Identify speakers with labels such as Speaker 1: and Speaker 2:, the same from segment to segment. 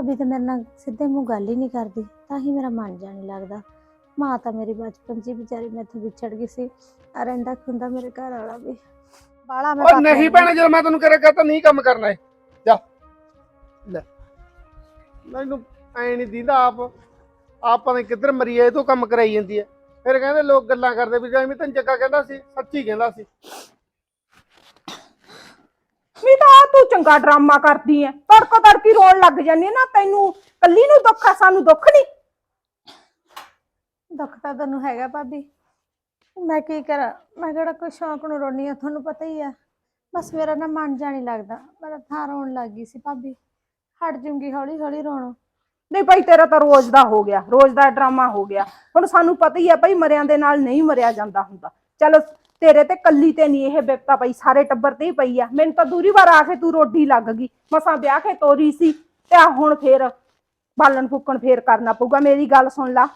Speaker 1: ਭਾਬੀ ਤਾਂ ਮੇਰੇ ਨਾਲ ਸਿੱਧੇ ਮੂੰਹ ਗੱਲ ਹੀ ਨਹੀਂ ਕਰਦੀ ਤਾਂ ਹੀ ਮੇਰਾ ਮਨ ਜਾ ਨਹੀਂ ਲੱਗਦਾ। ਮਾਂ ਤਾਂ ਮੇਰੀ ਬਚਪਨ 'ਚ ਹੀ ਵਿਚਾਰੀ ਮੈਥੋਂ ਵਿਛੜ ਗਈ ਸੀ ਆ ਰਹਿੰਦਾ ਖੁੰਦਾ ਮੇਰੇ ਘਰ ਵਾਲਾ ਵੀ। ਬਾਲਾ ਮੈਂ
Speaker 2: ਉਹ ਨਹੀਂ ਭੈਣੇ ਜਦੋਂ ਮੈਂ ਤੈਨੂੰ ਕਰਿਆ ਕਹਤਾ ਨਹੀਂ ਕੰਮ ਕਰਨਾ ਹੈ ਜਾ। ਲੈ। ਮੈਨੂੰ ਐ ਨਹੀਂ ਦੀਦਾ ਆਪ। ਆਪਾਂ ਨੇ ਕਿੱਧਰ ਮਰੀ ਐ ਇਹ ਤੋਂ ਕੰਮ ਕਰਾਈ ਜਾਂਦੀ ਐ ਫਿਰ ਕਹਿੰਦੇ ਲੋਕ ਗੱਲਾਂ ਕਰਦੇ ਵੀ ਜਿਵੇਂ ਤੈਨੂੰ ਜੱਗਾ ਕਹਿੰਦਾ ਸੀ ਸੱਚੀ ਕਹਿੰਦਾ ਸੀ।
Speaker 3: ਵੀ ਤਾਂ ਆਹ ਤੂੰ ਚੰਗਾ ਡਰਾਮਾ ਕਰਦੀ ਐ। ਤੜਕੋ ਤੜਕੀ ਰੋਣ ਲੱਗ ਜਾਂਦੀ ਐ ਨਾ ਤੈਨੂੰ ਕੱਲੀ ਨੂੰ ਦੁੱਖ ਆ ਸਾਨੂੰ ਦੁੱਖ ਨਹੀਂ।
Speaker 1: ਦੁੱਖ ਤਾਂ ਤੈਨੂੰ ਹੈਗਾ ਭਾਬੀ। ਮੈਂ ਕੀ ਕਰਾਂ? ਮੈਂ ਕਿਹੜਾ ਕੋਈ ਸ਼ੌਂਕ ਨੂੰ ਰੋਣੀ ਆ ਤੁਹਾਨੂੰ ਪਤਾ ਹੀ ਆ। ਬਸ ਮੇਰਾ ਨਾ ਮਨ ਜਾ ਨਹੀਂ ਲੱਗਦਾ। ਮੇਰਾ ਥਾਂ ਰੋਣ ਲੱਗ ਗਈ ਸੀ ਭਾਬੀ। ਹਟ ਜੂੰਗੀ ਹੌਲੀ ਹੌਲੀ ਰੋਣੋਂ।
Speaker 3: ਨਹੀਂ ਭਾਈ ਤੇਰਾ ਤਾਂ ਰੋਜ਼ ਦਾ ਹੋ ਗਿਆ। ਰੋਜ਼ ਦਾ ਡਰਾਮਾ ਹੋ ਗਿਆ। ਹੁਣ ਸਾਨੂੰ ਪਤਾ ਹੀ ਆ ਭਾਈ ਮਰਿਆਂ ਦੇ ਨਾਲ ਨਹੀਂ ਮਰਿਆ ਜਾਂਦਾ ਹੁੰਦਾ। ਚਲੋ ਤੇਰੇ ਤੇ ਕੱਲੀ ਤੇ ਨਹੀਂ ਇਹ ਬਿਪਤਾ ਪਈ ਸਾਰੇ ਟੱਬਰ ਤੇ ਹੀ ਪਈ ਆ। ਮੈਨੂੰ ਤਾਂ ਦੂਰੀ ਵਾਰ ਆ ਕੇ ਤੂੰ ਰੋਡੀ ਲੱਗ ਗਈ। ਮਸਾਂ ਵਿਆਹ ਕੇ ਤੋਰੀ ਸੀ ਤੇ ਆ ਹੁਣ ਫੇਰ ਬਾਲਣ ਫੁੱਕਣ ਫੇਰ ਕਰਨਾ ਪਊਗਾ। ਮੇਰੀ ਗੱਲ ਸੁਣ ਲਾ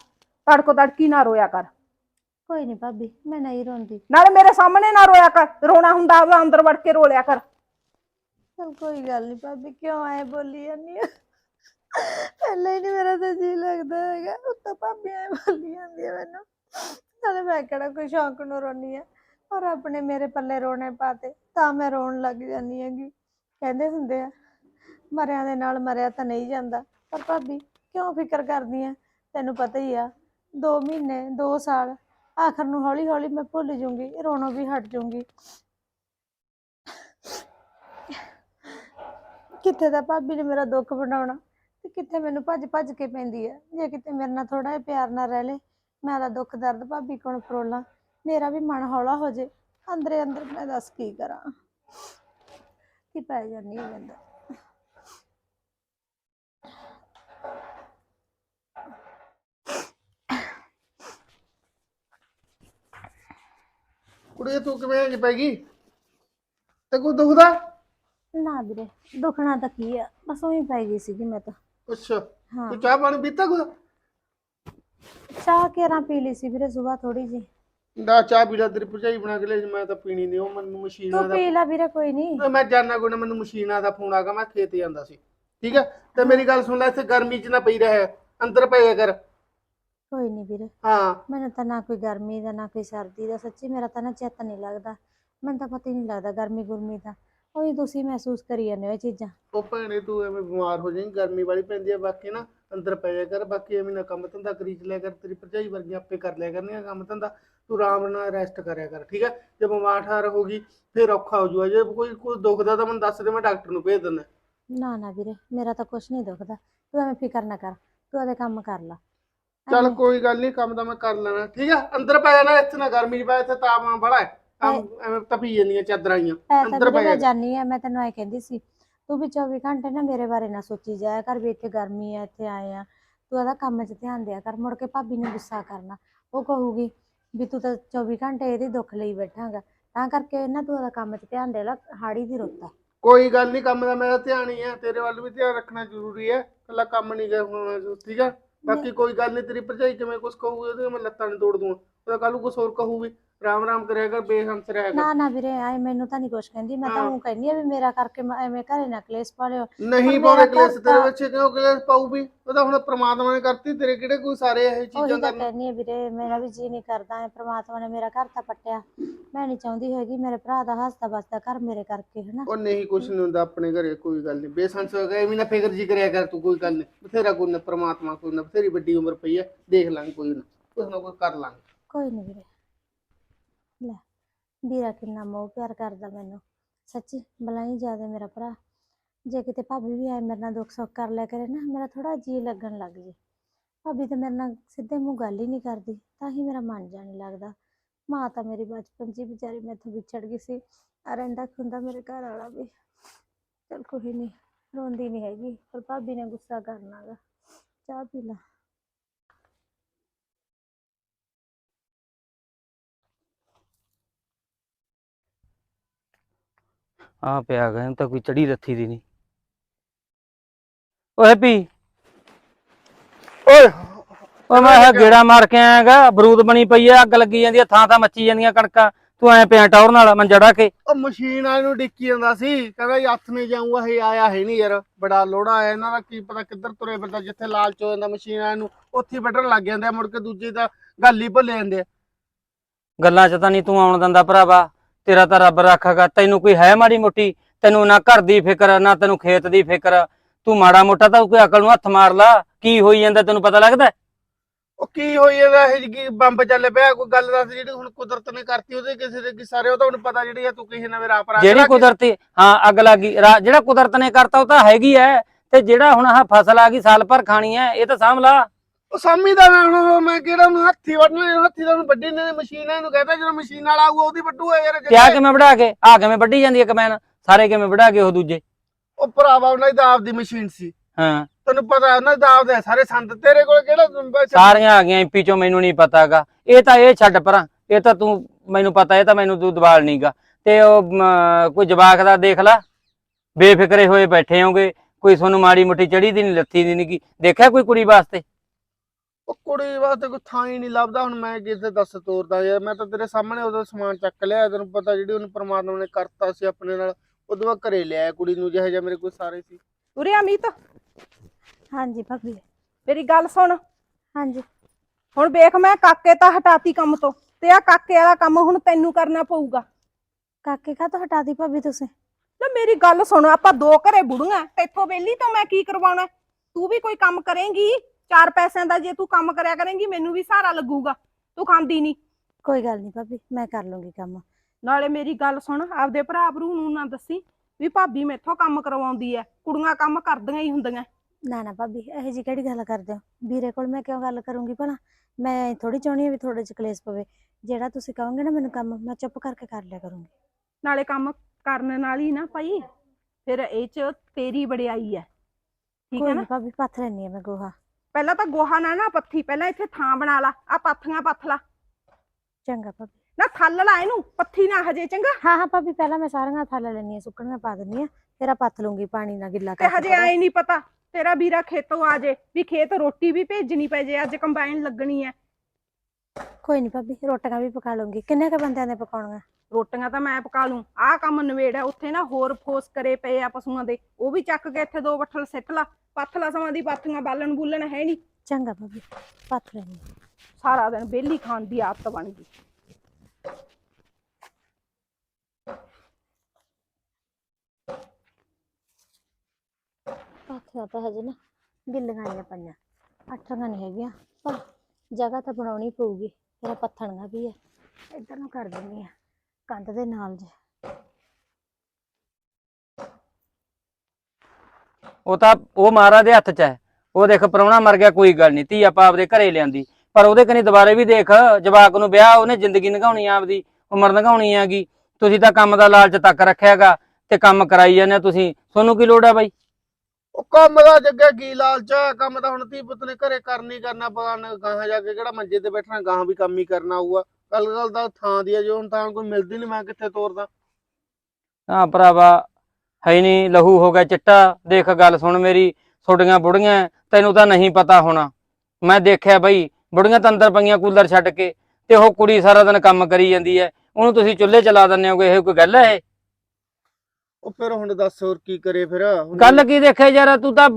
Speaker 3: ਤੜਕੋ ਤੜਕੀ ਨਾ ਰੋਇਆ ਕਰ।
Speaker 1: ਕੋਈ ਨਹੀਂ ਭਾਬੀ ਮੈਂ ਨਹੀਂ ਰੋਂਦੀ।
Speaker 3: ਨਾਲੇ ਮੇਰੇ ਸਾਹਮਣੇ ਨਾ ਰੋਇਆ ਕਰ। ਰੋਣਾ ਹੁੰਦਾ ਆਪਦਾ ਅੰਦਰ ਵੜ ਕੇ ਰੋ ਲਿਆ ਕਰ।
Speaker 1: ਚਲ ਕੋਈ ਗੱਲ ਨਹੀਂ ਭਾਬੀ ਕਿਉਂ ਆਏ ਬੋਲੀ ਜਾਂਦੀ ਆ? ਪਹਿਲਾਂ ਹੀ ਨਹੀਂ ਮੇਰਾ ਤਾਂ ਜੀ ਲੱਗਦਾ ਹੈਗਾ। ਉੱਤੋਂ ਭਾਬੀ ਆਏ ਬੋਲੀ ਜਾਂਦੀ ਆ ਮੈਨੂੰ। ਨਾਲੇ ਮੈਂ ਕਿਹੜਾ ਕੋਈ ਸ਼ੌਂਕ ਨੂੰ ਰੋਣੀ ਆ? ਔਰ ਆਪਣੇ ਮੇਰੇ ਪੱਲੇ ਰੋਣੇ ਪਾਤੇ, ਤਾਂ ਮੈਂ ਰੋਣ ਲੱਗ ਜਾਂਦੀ ਹੈਗੀ। ਕਹਿੰਦੇ ਹੁੰਦੇ ਆ, ਮਰਿਆਂ ਦੇ ਨਾਲ ਮਰਿਆ ਤਾਂ ਨਹੀਂ ਜਾਂਦਾ। ਪਰ ਭਾਬੀ, ਕਿਉਂ ਫਿਕਰ ਕਰਦੀ ਆ ਤੈਨੂੰ ਪਤਾ ਹੀ ਆ 2 ਮਹੀਨੇ 2 ਸਾਲ, ਆਖਰ ਨੂੰ ਹੌਲੀ ਹੌਲੀ ਮੈਂ ਭੁੱਲ ਜੂੰਗੀ, ਰੋਣੋਂ ਵੀ ਹਟ ਜੂੰਗੀ। ਕਿੱਥੇ ਦਾ ਭਾਬੀ ਨੇ ਮੇਰਾ ਦੁੱਖ ਵੰਡਾਉਣਾ ਤੇ ਕਿੱਥੇ ਮੈਨੂੰ ਭੱਜ ਭੱਜ ਕੇ ਪੈਂਦੀ ਹੈ ਜੇ ਕਿਤੇ ਮੇਰੇ ਨਾਲ ਥੋੜਾ ਜਿਹਾ ਪਿਆਰ ਨਾਲ ਰਹਿ ਲੇ, ਮੈਂ ਦਾ ਦੁੱਖ ਦਰਦ ਭਾਬੀ ਕੋਲ ਫਰੋਲਾਂ। ਮੇਰਾ ਵੀ ਮਨ ਹੌਲਾ ਹੋ ਜੇ। ਅੰਦਰੇ ਅੰਦਰ ਮੈਂ ਦੱਸ ਕੀ ਕਰਾਂ? ਕੀ ਪੈ ਜਾਂਦੀ ਹੈ ਬੰਦਾ
Speaker 2: ਕੁੜੀਏ ਤੂੰ ਕਿਵੇਂ ਇੰਜ ਪੈ ਗਈ? ਤੇ ਕੋਈ ਦੁਖਦਾ
Speaker 1: ਨਾ ਵੀਰੇ ਦੁਖਣਾ ਤਾਂ ਕੀ ਆ? ਬਸ ਉਹੀ ਪੈ ਗਈ ਸੀਗੀ ਮੈਂ ਤਾਂ।
Speaker 2: ਅੱਛਾ
Speaker 1: ਹਾਂ।
Speaker 2: ਤੂੰ ਚਾਹ ਪਾਣੀ ਪੀਤਾ ਕੋਈ?
Speaker 1: ਚਾਹ ਕੇਰਾਂ ਪੀ ਲਈ ਸੀ ਵੀਰੇ ਸਵੇਰ ਥੋੜੀ ਜੀ
Speaker 2: ਨਾ ਚਾਹ ਪੀ ਲੈ ਤੇਰੀ ਭਰਜਾਈ ਬਣਾ ਕੇ ਲੈ ਮੈਂ ਤਾਂ ਪੀਣੀ ਨਹੀਂ ਉਹ ਮੈਨੂੰ ਮਸ਼ੀਨਾਂ
Speaker 1: ਤੂੰ
Speaker 2: ਦਾ
Speaker 1: ਪੀ ਲੈ ਵੀਰੇ ਕੋਈ ਨਹੀਂ
Speaker 2: ਤੇ ਮੈਂ ਜਾਣਾ ਕੋਈ ਨਾ ਮੈਨੂੰ ਮਸ਼ੀਨਾਂ ਦਾ ਫੋਨ ਆ ਗਿਆ ਮੈਂ ਖੇਤ ਜਾਂਦਾ ਸੀ। ਠੀਕ ਹੈ ਤੇ ਮੇਰੀ ਗੱਲ ਸੁਣ ਲੈ ਇੱਥੇ ਗਰਮੀ 'ਚ ਨਾ ਪਈ ਰਹਿ ਅੰਦਰ ਪਏ ਕਰ।
Speaker 1: ਕੋਈ ਨਹੀਂ ਵੀਰੇ
Speaker 2: ਹਾਂ।
Speaker 1: ਮੈਨੂੰ ਤਾਂ ਨਾ ਕੋਈ ਗਰਮੀ ਦਾ ਨਾ ਕੋਈ ਸਰਦੀ ਦਾ ਸੱਚੀ ਮੇਰਾ ਤਾਂ ਨਾ ਚਿੱਤ ਨਹੀਂ ਲੱਗਦਾ। ਮੈਨੂੰ ਤਾਂ ਪਤਾ ਹੀ ਨਹੀਂ ਲੱਗਦਾ ਗਰਮੀ ਗੁਰਮੀ ਦਾ। ਉਹੀ ਤੁਸੀਂ ਮਹਿਸੂਸ ਕਰੀ ਜਾਂਦੇ ਹੋ ਇਹ ਚੀਜ਼ਾਂ।
Speaker 2: ਉਹ ਭੈਣੇ ਤੂੰ ਐਵੇਂ ਬਿਮਾਰ ਹੋ ਜਾਏਂਗੀ ਗਰਮੀ ਵਾਲੀ ਪੈਂਦੀ ਹੈ ਬਾਕੀ ਨਾ ਅੰਦਰ ਪੈ ਜਾ ਕਰ ਬਾਕੀ ਐਵੇਂ ਨਾ ਕੰਮ ਧੰਦਾ ਕਰੀ ਚਲਿਆ ਕਰ ਤੇਰੀ ਭਰਜਾਈ ਵਰਗੀ ਆਪੇ ਕਰ ਲਿਆ ਕਰਨੀਆਂ ਕੰਮ ਧੰਦਾ। ਤੂੰ ਆਰਾਮ ਨਾਲ ਰੈਸਟ ਕਰਿਆ ਕਰ ਠੀਕ ਹੈ ਜੇ ਬਿਮਾਰ ਠਾਰ ਹੋ ਗਈ ਫਿਰ ਔਖਾ ਹੋ ਜੂਗਾ। ਜੇ ਕੋਈ ਕੋਈ ਦੁਖਦਾ ਤਾਂ ਮੈਨੂੰ ਦੱਸ ਦੇ ਮੈਂ ਡਾਕਟਰ ਨੂੰ ਭੇਜ ਦਿੰਦਾ।
Speaker 1: ਨਾ ਨਾ ਵੀਰੇ ਮੇਰਾ ਤਾਂ ਕੁਝ ਨਹੀਂ ਦੁਖਦਾ। ਤੂੰ ਐਵੇਂ ਫਿਕਰ ਨਾ ਕਰ ਤੂੰ ਉਹਦੇ ਕੰਮ ਕਰ ਲੈ।
Speaker 2: ਚੱਲ ਕੋਈ ਗੱਲ ਨਹੀਂ ਕੰਮ ਤਾਂ ਮੈਂ ਕਰ ਲੈਣਾ ਠੀਕ ਹੈ ਅੰਦਰ ਪੈ ਜਾਣਾ ਇੱਥੇ ਨਾ ਗਰਮੀ 'ਚ ਪੈ ਇੱਥੇ ਤਾਪਮਾਨ ਬੜਾ ਹੈ। ਕੰਮ ਐਵੇਂ ਤਪੀ ਜਾਂਦੀਆਂ ਚਾਦਰਾਂ ਆਈਆਂ ਅੰਦਰ ਪੈ ਜਾ।
Speaker 1: ਜਾਣੀ ਆ ਮੈਂ ਤੈਨੂੰ ਐ ਕਹਿੰਦੀ ਸੀ ਤੂੰ ਵੀ 24 ਘੰਟੇ ਨਾ ਮੇਰੇ ਬਾਰੇ ਨਾ ਸੋਚੀ ਜਾਇਆ ਕਰ ਵੀ ਇੱਥੇ ਗਰਮੀ ਆ ਇੱਥੇ ਆਏ ਆ। ਤੂੰ ਉਹਦਾ ਕੰਮ 'ਚ ਧਿਆਨ ਦਿਆ ਕਰ ਮੁੜ ਕੇ ਭਾਬੀ ਨੂੰ ਗੁੱਸਾ ਕਰਨਾ। ਉਹ ਕਹੂਗੀ ਵੀ ਤੂੰ ਤਾਂ 24 ਘੰਟੇ ਇਹਦੇ ਦੁੱਖ ਲਈ ਬੈਠਾਂਗਾ। ਤਾਂ ਕਰਕੇ ਨਾ ਤੂੰ ਉਹਦਾ ਕੰਮ 'ਚ ਧਿਆਨ ਦੇ ਲੈ ਹਾੜੀ ਦੀ ਰੁੱਤ ਆ।
Speaker 2: ਕੋਈ ਗੱਲ ਨਹੀਂ ਕੰਮ ਦਾ ਮੇਰਾ ਧਿਆਨ ਹੀ ਹੈ ਤੇਰੇ ਵੱਲ ਵੀ ਧਿਆਨ ਰੱਖਣਾ ਜ਼ਰੂਰੀ ਹੈ ਕੱਲਾ ਕੰਮ ਨਹੀਂ ਗਏ ਹੋਣਾ ਠੀਕ ਹੈ ਬਾਕੀ ਕੋਈ ਗੱਲ ਨਹੀਂ ਤੇਰੀ ਭਰਜਾਈ ਕਿਵੇਂ ਕੁਝ ਕਹੂਗੀ ਉਹਦੇ ਮੈਂ ਲੱਤਾਂ ਨਹੀਂ ਤੋੜ ਦੂੰਗਾ ਉਹਦਾ ਕੱਲ ਨੂੰ ਕੁਝ ਹੋਰ ਕਹੂਗੀ। ਰਾਮ ਰਾਮ ਕਰਿਆ ਕਰ ਬੇਹੰਸ ਰਿਹਾ ਕਰ।
Speaker 1: ਨਾ ਨਾ ਵੀਰੇ ਆਏ ਮੈਨੂੰ ਤਾਂ ਨਹੀਂ ਕੁਛ ਕਹਿੰਦੀ। ਮੈਂ ਤਾਂ। ਉਹ ਕਹਿੰਦੀ ਆ ਵੀ ਮੇਰਾ ਕਰਕੇ ਮ- ਐਵੇਂ ਘਰੇ ਨਾ ਕਲੇਸ਼ ਪਾ ਲਿਓ।
Speaker 2: ਨਹੀਂ ਪਾਉਣੇ ਕਲੇਸ਼ ਤੇਰੇ
Speaker 1: ਤਾਂ-
Speaker 2: ਬੱਚੇ ਕਿਉਂ ਕਲੇਸ਼ ਪਾਊ ਵੀ? ਉਹਦਾ ਹੁਣ ਪ੍ਰਮਾਤਮਾ ਨੇ ਕਰਤੀ ਤੇਰੇ ਕਿਹੜੇ ਕੋਈ ਸਾਰੇ ਇਹ ਚੀਜ਼ਾਂ
Speaker 1: ਉਹੀ ਤਾਂ
Speaker 2: ਕਰਨ?
Speaker 1: ਕਹਿੰਦੀ ਆ ਵੀਰੇ ਮੇਰਾ ਵੀ ਜੀ ਨਹੀਂ ਕਰਦਾ ਐ ਪ੍ਰਮਾਤਮਾ ਨੇ ਮੇਰਾ ਘਰ ਤਾਂ ਪੱਟਿਆ। ਮੈਂ ਨਹੀਂ ਚਾਹੁੰਦੀ ਹੈਗੀ ਮੇਰੇ ਭਰਾ ਦਾ ਹੱਸਦਾ ਬਸਦਾ ਘਰ ਮੇਰੇ ਕਰਕੇ ਹਨਾ?
Speaker 2: ਉਹ ਨਹੀਂ ਕੁਝ ਨਹੀਂ ਹੁੰਦਾ ਆਪਣੇ ਘਰੇ ਕੋਈ ਗੱਲ ਨਹੀਂ ਬੇਸੰਸ ਹੋ ਗਿਆ ਐਵੇਂ ਨਾ ਫਿਕਰ ਜੀ ਕਰਿਆ ਕਰ ਤੂੰ ਕੋਈ ਗੱਲ ਨਹੀਂ ਬਥੇਰਾ ਕੋਈ ਨਾ ਪ੍ਰਮਾਤਮਾ ਕੋਈ ਨਾ ਬਥੇਰੀ ਵੱਡੀ ਉਮਰ ਪਈ ਹੈ ਦੇਖ ਲਾਂਗੇ ਕੋਈ ਨਾ। ਕੁਛ ਨਾ ਕੁਛ ਕਰ ਲਾਂਗੇ।
Speaker 1: ਕੋਈ ਨਹੀਂ ਵੀਰੇ। ਵੀਰਾ ਕਿੰਨਾ ਮੋਹ ਪਿਆਰ ਕਰਦਾ ਮੈਨੂੰ। ਸੱਚੀ ਬਲਾ ਹੀ ਜ਼ਿਆਦਾ ਮੇਰਾ ਭਰਾ। ਜੇ ਕਿਤੇ ਭਾਬੀ ਵੀ ਆਏ, ਮੇਰੇ ਨਾਲ ਦੁੱਖ ਸੁੱਖ ਕਰ ਲਿਆ ਕਰੇ ਨਾ, ਮੇਰਾ ਥੋੜਾ ਜੀ ਲੱਗਣ ਲੱਗ ਜੇ। ਭਾਬੀ ਤਾਂ ਮੇਰੇ ਨਾਲ ਸਿੱਧੇ ਮੂੰਹ ਗੱਲ ਹੀ ਨਹੀਂ ਕਰਦੀ, ਤਾਂ ਹੀ ਮੇਰਾ ਮਨ ਜਾਣ ਲੱਗਦਾ। ਮਾਂ ਤਾਂ ਮੇਰੀ ਬਚਪਨ 'ਚ ਹੀ ਵਿਚਾਰੀ ਮੈਥੋਂ ਵਿਛੜ ਗਈ ਸੀ ਆ ਰਹਿੰਦਾ ਖੁੰਦਾ ਮੇਰੇ ਘਰ ਵਾਲਾ ਵੀ। ਚਲ ਕੋਈ ਨਹੀਂ, ਰੋਂਦੀ ਨਹੀਂ ਹੈਗੀ, ਪਰ ਭਾਬੀ ਨੇ ਗੁੱਸਾ ਕਰਨਾ ਗਾ। ਚਾਹ ਪੀ ਲਾ।
Speaker 4: ਆ ਪਿਆ ਗਿਆ ਇਹਨੂੰ ਤਾਂ ਕੋਈ ਚੜੀ ਰੱਥੀ ਦੀ ਨਹੀਂ ਓ ਹੈਪੀ।
Speaker 2: ਓਏ।
Speaker 4: ਓ ਮੈਂ ਇਹ ਗੇੜਾ ਮਾਰ ਕੇ ਆਇਆਗਾ ਬਰੂਦ ਬਣੀ ਪਈ ਐ ਅੱਗ ਲੱਗੀ ਜਾਂਦੀ ਐ ਥਾਂ ਥਾਂ ਮੱਚੀ ਜਾਂਦੀਆਂ ਕਣਕਾਂ। ਤੂੰ ਐ ਪਿਆ ਟੌਰ ਨਾਲ ਮੰਜੜਾ ਕੇ।
Speaker 2: ਉਹ ਮਸ਼ੀਨ ਵਾਲੇ ਨੂੰ ਡਿੱਕੀ ਜਾਂਦਾ ਸੀ ਕਹਿੰਦਾ ਜੀ ਹੱਥ ਨੇ ਜਾਊਗਾ ਇਹ ਆਇਆ ਹੈ ਨਹੀਂ ਯਾਰ ਬੜਾ ਲੋੜਾ ਆਇਆ ਇਹਨਾਂ ਦਾ ਕੀ ਪਤਾ ਕਿੱਧਰ ਤੁਰੇ ਫਿਰਦਾ ਜਿੱਥੇ ਲਾਲਚ ਹੋ ਜਾਂਦਾ ਮਸ਼ੀਨ ਵਾਲੇ ਨੂੰ ਉੱਥੇ ਵੱਢਣ ਲੱਗ ਜਾਂਦੇ ਆ ਮੁੜ ਕੇ ਦੂਜੇ ਦਾ ਗੱਲ ਹੀ ਭੁੱਲ ਜਾਂਦੇ ਆ।
Speaker 4: ਗੱਲਾਂ 'ਚ ਤਾਂ ਨਹੀਂ ਤੂੰ ਆਉਣ ਦਿੰਦਾ ਭਰਾਵਾ। ਤੇਰਾ ਤਾਂ ਰੱਬ ਰੱਖਾਗਾ ਤੈਨੂੰ ਕੋਈ ਹੈ ਮਾੜੀ ਮੋਟੀ? ਤੈਨੂੰ ਨਾ ਘਰ ਦੀ ਫਿਕਰ ਨਾ ਤੈਨੂੰ ਖੇਤ ਦੀ ਫਿਕਰ। ਤੂੰ ਮਾੜਾ ਮੋਟਾ ਤਾਂ ਕੋਈ ਅਕਲ ਨੂੰ ਹੱਥ ਮਾਰ ਲਾ। ਕੀ ਹੋਈ ਜਾਂਦਾ ਤੈਨੂੰ ਪਤਾ ਲੱਗਦਾ?
Speaker 2: ਉਹ ਕੀ ਹੋਈ ਇਹਦਾ ਇਹ ਜੀ ਬੰਬ ਚੱਲ ਪਿਆ ਕੋਈ ਗੱਲ ਦੱਸ ਜਿਹੜੀ ਹੁਣ ਕੁਦਰਤ ਨੇ ਕਰਤੀ ਉਹਦੇ ਕਿਸੇ ਦੇ ਕੀ ਸਾਰੇ ਉਹ ਤਾਂ ਹੁਣ ਪਤਾ ਜਿਹੜੀ ਆ ਤੂੰ ਕਿਸੇ ਨਾਲ ਮੇਰਾ ਆਪਰਾ
Speaker 4: ਜਿਹੜੀ ਕੁਦਰਤੀ ਹਾਂ ਅੱਗ ਲੱਗੀ ਜਿਹੜਾ ਕੁਦਰਤ ਨੇ ਕਰਤਾ ਉਹ ਤਾਂ ਹੈਗੀ ਐ। ਤੇ ਜਿਹੜਾ ਹੁਣ ਆਹ ਫਸਲ ਆ ਗਈ ਸਾਲ ਭਰ ਖਾਣੀ ਐ ਇਹ ਤਾਂ ਸਾਂਭ ਲਾ।
Speaker 2: ਉਹ ਸਾਮੀ ਦਾ ਨਾ ਹੁਣ ਮੈਂ ਕਿਹੜਾ ਨੂੰ ਹੱਥੀ ਵੱਢਣਾ ਹੱਥੀ ਦਾ ਨੂੰ ਵੱਡੀ ਨੇ ਮਸ਼ੀਨ ਇਹਨੂੰ ਕਹਿੰਦਾ ਜਦੋਂ ਮਸ਼ੀਨ ਵਾਲਾ ਆਊਗਾ ਉਹਦੀ ਵੱਢੂਗਾ ਯਾਰ
Speaker 4: ਕਿਆ ਕਿਵੇਂ ਵੜਾ ਕੇ? ਆ ਕਿਵੇਂ ਵੱਢੀ ਜਾਂਦੀ ਐ ਕਮੈਨ? ਸਾਰੇ ਕਿਵੇਂ ਵੜਾ ਕੇ ਉਹ ਦੂਜੇ?
Speaker 2: ਉਹ ਭਰਾਵਾ ਉਹਨਾਂ ਦੀ ਤਾਂ ਆਪਦੀ ਮਸ਼ੀਨ ਸੀ।
Speaker 4: ਹਾਂ।
Speaker 2: ਤੈਨੂੰ ਪਤਾ ਹੈ ਉਹਨਾਂ ਦਾ ਆਪਦਾ ਹੈ, ਸਾਰੇ ਸੰਦ ਤੇਰੇ ਕੋਲ ਕਿਹੜਾ ਬਸ-
Speaker 4: ਸਾਰੀਆਂ ਆ ਗਈਆਂ ਐਮਪੀ ਚੋਂ ਮੈਨੂੰ ਨਹੀਂ ਪਤਾਗਾ ਇਹ ਤਾਂ ਇਹ ਛੱਡ ਪਰਾਂ। ਇਹ ਤਾਂ ਤੂੰ ਮੈਨੂੰ ਪਤਾ ਇਹ ਤਾਂ ਮੈਨੂੰ ਤੂੰ ਦਵਾਲ ਨਹੀਂਗਾ ਤੇ ਉਹ ਮ, ਕੋਈ ਜਵਾਕ ਦਾ ਦੇਖ ਲੈ। ਬੇਫਿਕਰੇ ਹੋਏ ਬੈਠੇ ਹੋਗੇ। ਕੋਈ ਤੁਹਾਨੂੰ ਮਾੜੀ ਮੁੱਠੀ ਚੜੀ ਦੀ ਨਹੀਂ ਲੱਥੀ ਦੀ ਨਹੀਂ ਕੀ ਦੇਖਿਆ ਕੋਈ ਕੁੜੀ ਵਾਸਤੇ?
Speaker 2: ਉਹ ਕੁੜੀ ਵਾਸਤੇ ਕੋਈ ਥਾਂ ਹੀ ਨਹੀਂ ਲੱਭਦਾ। ਹੁਣ ਮੈਂ ਕਿੱਥੇ ਦੱਸ ਤੋਰਦਾ ਯਾਰ ਮੈਂ ਤਾਂ ਤੇਰੇ ਸਾਹਮਣੇ ਉਹਦਾ ਸਮਾਨ ਚੱਕ ਲਿਆ। ਤੈਨੂੰ ਪਤਾ ਜਿਹੜੀ ਉਹਨੂੰ ਪ੍ਰਮਾਤਮਾ ਨੇ ਕਰਤਾ ਸੀ ਆਪਣੇ ਨਾਲ ਉਦੋਂ ਬਾਅਦ ਘਰੇ ਲਿਆਇਆ ਕੁੜੀ ਨੂੰ ਜਿਹੋ ਜਿਹਾ ਮੇਰੇ ਕੋਲ ਸਾਰੇ ਸੀ।
Speaker 3: ਉਰੇ ਅਮੀਤ
Speaker 1: ਹਾਂਜੀ ਭਾਬੀ।
Speaker 3: ਮੇਰੀ ਗੱਲ ਸੁਣ।
Speaker 1: ਹਾਂਜੀ।
Speaker 3: ਹੁਣ ਵੇਖ ਮੈਂ ਕਾਕੇ ਤਾਂ ਹਟਾਤੀ ਕੰਮ ਤੋਂ ਤੇ ਆ ਕਾਕੇ ਵਾਲਾ ਕੰਮ ਹੁਣ ਤੈਨੂੰ ਕਰਨਾ ਪਊਗਾ।
Speaker 1: ਕਾਕੇ ਕਾ ਤੋਂ ਹਟਾਦੀ ਭਾਬੀ ਤੁਸੀਂ?
Speaker 3: ਨਾ ਮੇਰੀ ਗੱਲ ਸੁਣ ਆਪਾਂ ਦੋ ਘਰੇ ਬੁੜੀਆਂ ਤੇਥੋਂ ਵਿਹਲੀ ਤਾਂ ਮੈਂ ਕੀ ਕਰਵਾਉਣਾ? ਤੂੰ ਵੀ ਕੋਈ ਕੰਮ ਕਰੇਂਗੀ? ਚਾਰ ਪੈਸਿਆਂ ਦਾ ਜੇ ਤੂੰ ਕੰਮ ਕਰਿਆ ਕਰੇਂਗੀ ਮੈਨੂੰ ਵੀ ਸਹਾਰਾ ਲੱਗੂਗਾ। ਤੂੰ ਖਾਂਦੀ ਨਹੀਂ
Speaker 1: ਕੋਈ ਗੱਲ ਨਹੀਂ ਭਾਬੀ ਮੈਂ ਕਰ ਲੂੰਗੀ ਕੰਮ।
Speaker 3: ਨਾਲੇ ਮੇਰੀ ਗੱਲ ਸੁਣ ਆਪਦੇ ਭਰਾ ਭਰੂ ਨੂੰ ਨਾ ਦੱਸੀ ਵੀ ਭਾਬੀ ਮੈਥੋਂ ਕੰਮ ਕਰਵਾਉਂਦੀ ਐ ਕੁੜੀਆਂ ਕੰਮ ਕਰਦੀਆਂ ਹੀ ਹੁੰਦੀਆਂ।
Speaker 1: ਨਾ ਨਾ ਭਾਬੀ ਇਹੋ ਜੀ ਕਿਹੜੀ ਗੱਲ ਕਰਦੇ ਹੋ? ਵੀਰੇ ਕੋਲ ਮੈਂ ਕਿਉਂ ਗੱਲ ਕਰੂੰਗੀ ਭਲਾ? ਮੈਂ ਥੋੜੀ ਚਾਹੁੰਦੀ ਹਾਂ ਵੀ ਤੁਹਾਡੇ ਚ ਕਲੇਸ਼ ਪਵੇ। ਜਿਹੜਾ ਤੁਸੀਂ ਕਹੋਗੇ ਨਾ ਮੈਨੂੰ ਕੰਮ ਮੈਂ ਚੁੱਪ ਕਰਕੇ ਕਰ ਲਿਆ ਕਰੂੰਗੀ।
Speaker 3: ਨਾਲੇ ਕੰਮ ਕਰਨ ਨਾਲ ਹੀ ਨਾ ਭਾਈ ਫਿਰ ਇਹ ਚ ਤੇਰੀ ਵਡਿਆਈ ਐ। ਠੀਕ
Speaker 1: ਕੋਈ
Speaker 3: ਹੈ
Speaker 1: ਨੀ?
Speaker 3: ਨਾ
Speaker 1: ਭਾਬੀ ਪੱਥ ਲੈਣੀ ਆ ਮੈਂ ਗੋਹਾ।
Speaker 3: ਪਹਿਲਾਂ ਤਾਂ ਗੋਹਾ ਨਾ ਨਾ ਪੱਥੀ ਪਹਿਲਾਂ ਇੱਥੇ ਥਾਂ ਬਣਾ ਲਾ ਆ ਪਾਥੀਆਂ ਪੱਥ ਲਾ।
Speaker 1: ਚੰਗਾ ਭਾਬੀ।
Speaker 3: ਨਾ ਥੱਲ ਲਾ ਇਹਨੂੰ ਪੱਥੀ ਨਾ ਹਜੇ ਚੰਗਾ?
Speaker 1: ਹਾਂ ਹਾਂ ਭਾਬੀ ਪਹਿਲਾਂ ਮੈਂ ਸਾਰੀਆਂ ਥਾਲਾਂ ਲੈਣੀਆਂ ਸੁੱਕਣੀਆਂ ਪਾ ਦਿੰਨੀ ਆ ਫਿਰ ਆ ਪੱਥ ਲੂੰਗੀ ਪਾਣੀ ਨਾਲ ਗਿੱਲਾ
Speaker 3: ਤੇ
Speaker 1: ਕਰਕੇ
Speaker 3: ਹਜੇ ਆਏ ਨਹੀਂ ਪਤਾ ਤੇਰਾ ਵੀਰਾ ਖੇਤੋਂ ਆ ਜੇ ਵੀ ਖੇਤ ਰੋਟੀ ਵੀ ਭੇਜਣੀ ਪੈ ਜੇ ਅੱਜ ਕੰਬਾਈਨ ਲੱਗਣੀ ਐ।
Speaker 1: ਕੋਈ ਨਹੀਂ ਭਾਬੀ ਰੋਟੀਆਂ ਵੀ ਪਕਾ ਲੂੰਗੀ ਕਿੰਨੇ ਕ ਬੰਦਿਆਂ ਦੇ ਪਕਾਉਣੀਆਂ?
Speaker 3: ਰੋਟੀਆਂ ਤਾਂ ਮੈਂ ਪਕਾ ਲੂੰ ਆਹ ਕੰਮ ਨਵੇੜ ਉੱਥੇ ਨਾ ਹੋਰ ਫੋਸ ਕਰੇ ਪਏ ਆ ਪਸ਼ੂਆਂ ਦੇ ਉਹ ਵੀ ਚੱਕ ਕੇ ਇੱਥੇ ਦੋ ਬੱਠਲ ਸਿੱਟ ਲਾ। ਪੱਥ ਲਾ ਸਮਾਂ ਦੀ ਪਾਥੀਆਂ ਬਾਲਣ ਬੁੱਲਣ ਹੈ ਨਹੀਂ
Speaker 1: ਚੰਗਾ ਭਾਬੀ ਪੱਥ ਲੈਣੀ
Speaker 3: ਸਾਰਾ ਦਿਨ ਬੇਲੀ ਖਾਣ ਦੀ ਆਦਤ ਬਣ ਗਈ
Speaker 1: ਪਾਥੀਆਂ ਤਾਂ ਹਜੇ ਨਾ ਗਿੱਲੀਆਂ ਆਈਆਂ ਪਈਆਂ ਅੱਠਾਂ ਨਹੀਂ ਹੈਗੀਆਂ ਪਰ ਜਗ੍ਹਾ ਤਾਂ ਬਣਾਉਣੀ ਪਊਗੀ ਫਿਰ ਪੱਥਣੀਆਂ ਵੀ ਆ ਇੱਧਰ ਨੂੰ ਕਰ ਦਿੰਨੀ ਆ ਕੰਧ ਦੇ ਨਾਲ ਜੇ
Speaker 4: ਉਹ ਤਾਂ ਉਹ ਮਹਾਰਾਜ ਦੇ ਹੱਥ 'ਚ ਹੈ। ਉਹ ਦੇਖ ਪ੍ਰਾਹੁਣਾ ਮਰ ਗਿਆ ਕੋਈ ਗੱਲ ਨਹੀਂ। ਧੀ ਆਪਾਂ ਆਪਦੇ ਘਰੇ ਲਿਆਂਦੀ। ਪਰ ਉਹਦੇ ਕਨੀ ਦੁਬਾਰੇ ਵੀ ਦੇਖ ਜਵਾਕ ਨੂੰ ਵਿਆਹ ਉਹਨੇ ਜ਼ਿੰਦਗੀ ਲੰਘਾਉਣੀ ਆ ਆਪਦੀ ਉਮਰ ਲੰਘਾਉਣੀ ਹੈਗੀ ਤੁਸੀਂ ਤਾਂ ਕੰਮ ਦਾ ਲਾਲਚ ਤੱਕ ਰੱਖਿਆਗਾ ਤੇ ਕੰਮ ਕਰਾਈ ਜਾਂਦੇ ਤੁਸੀਂ। ਤੁਹਾਨੂੰ ਕੀ ਲੋੜ ਹੈ ਬਾਈ?
Speaker 2: ਉਹ ਕੰਮ ਦਾ ਜੱਗਾ ਕੀ ਲਾਲਚ ਆ? ਕੰਮ ਤਾਂ ਹੁਣ ਧੀ ਪੁੱਤ ਨੇ ਘਰੇ ਕਰਨੀ ਕਰਨਾ। ਪਤਾ ਨਾ ਗਾਹਾਂ ਜਾ ਕੇ ਕਿਹੜਾ ਮੰਜੇ ਤੇ ਬੈਠਣਾ ਗਾਹਾਂ ਵੀ ਕੰਮ ਹੀ ਕਰਨਾ ਆਊਗਾ ਗੱਲ ਗੱਲ ਦਾ ਥਾਂ ਦੀ ਆ ਜੋ ਹੁਣ ਤਾਂ ਕੋਈ ਮਿਲਦੀ ਨਹੀਂ ਮੈਂ ਕਿੱਥੇ ਤੋਰਦਾ?
Speaker 4: ਹਾਂ ਭਰਾਵਾ ਹੈ ਨਹੀਂ ਲਹੂ ਹੋ ਗਿਆ ਚਿੱਟਾ ਦੇਖ ਗੱਲ ਸੁਣ ਮੇਰੀ ਛੋਡੀਆਂ ਬੁੜੀਆਂ ਤੈਨੂੰ ਤਾਂ ਨਹੀਂ ਪਤਾ ਹੋਣਾ। ਮੈਂ ਦੇਖਿਆ ਬਈ ਬੁੜੀਆਂ ਤਾਂ ਅੰਦਰ ਪਈਆਂ ਕੂਲਰ ਛੱਡ ਕੇ ਤੇ ਉਹ ਕੁੜੀ ਸਾਰਾ ਦਿਨ ਕੰਮ ਕਰੀ ਜਾਂਦੀ ਹੈ। ਉਹਨੂੰ ਤੁਸੀਂ ਚੁੱਲ੍ਹੇ ਚਲਾ ਦਿੰਦੇ ਹੋਗੇ ਇਹ ਕੋਈ ਗੱਲ ਹੈ ਇਹ?
Speaker 2: ਉਹ ਫਿਰ ਹੁਣ ਦੱਸ ਹੋਰ ਕੀ ਕਰੇ ਫਿਰ? ਹੁਣ
Speaker 4: ਗੱਲ ਕੀ ਦੇਖੇ ਯਾਰ ਤੂੰ ਤਾਂ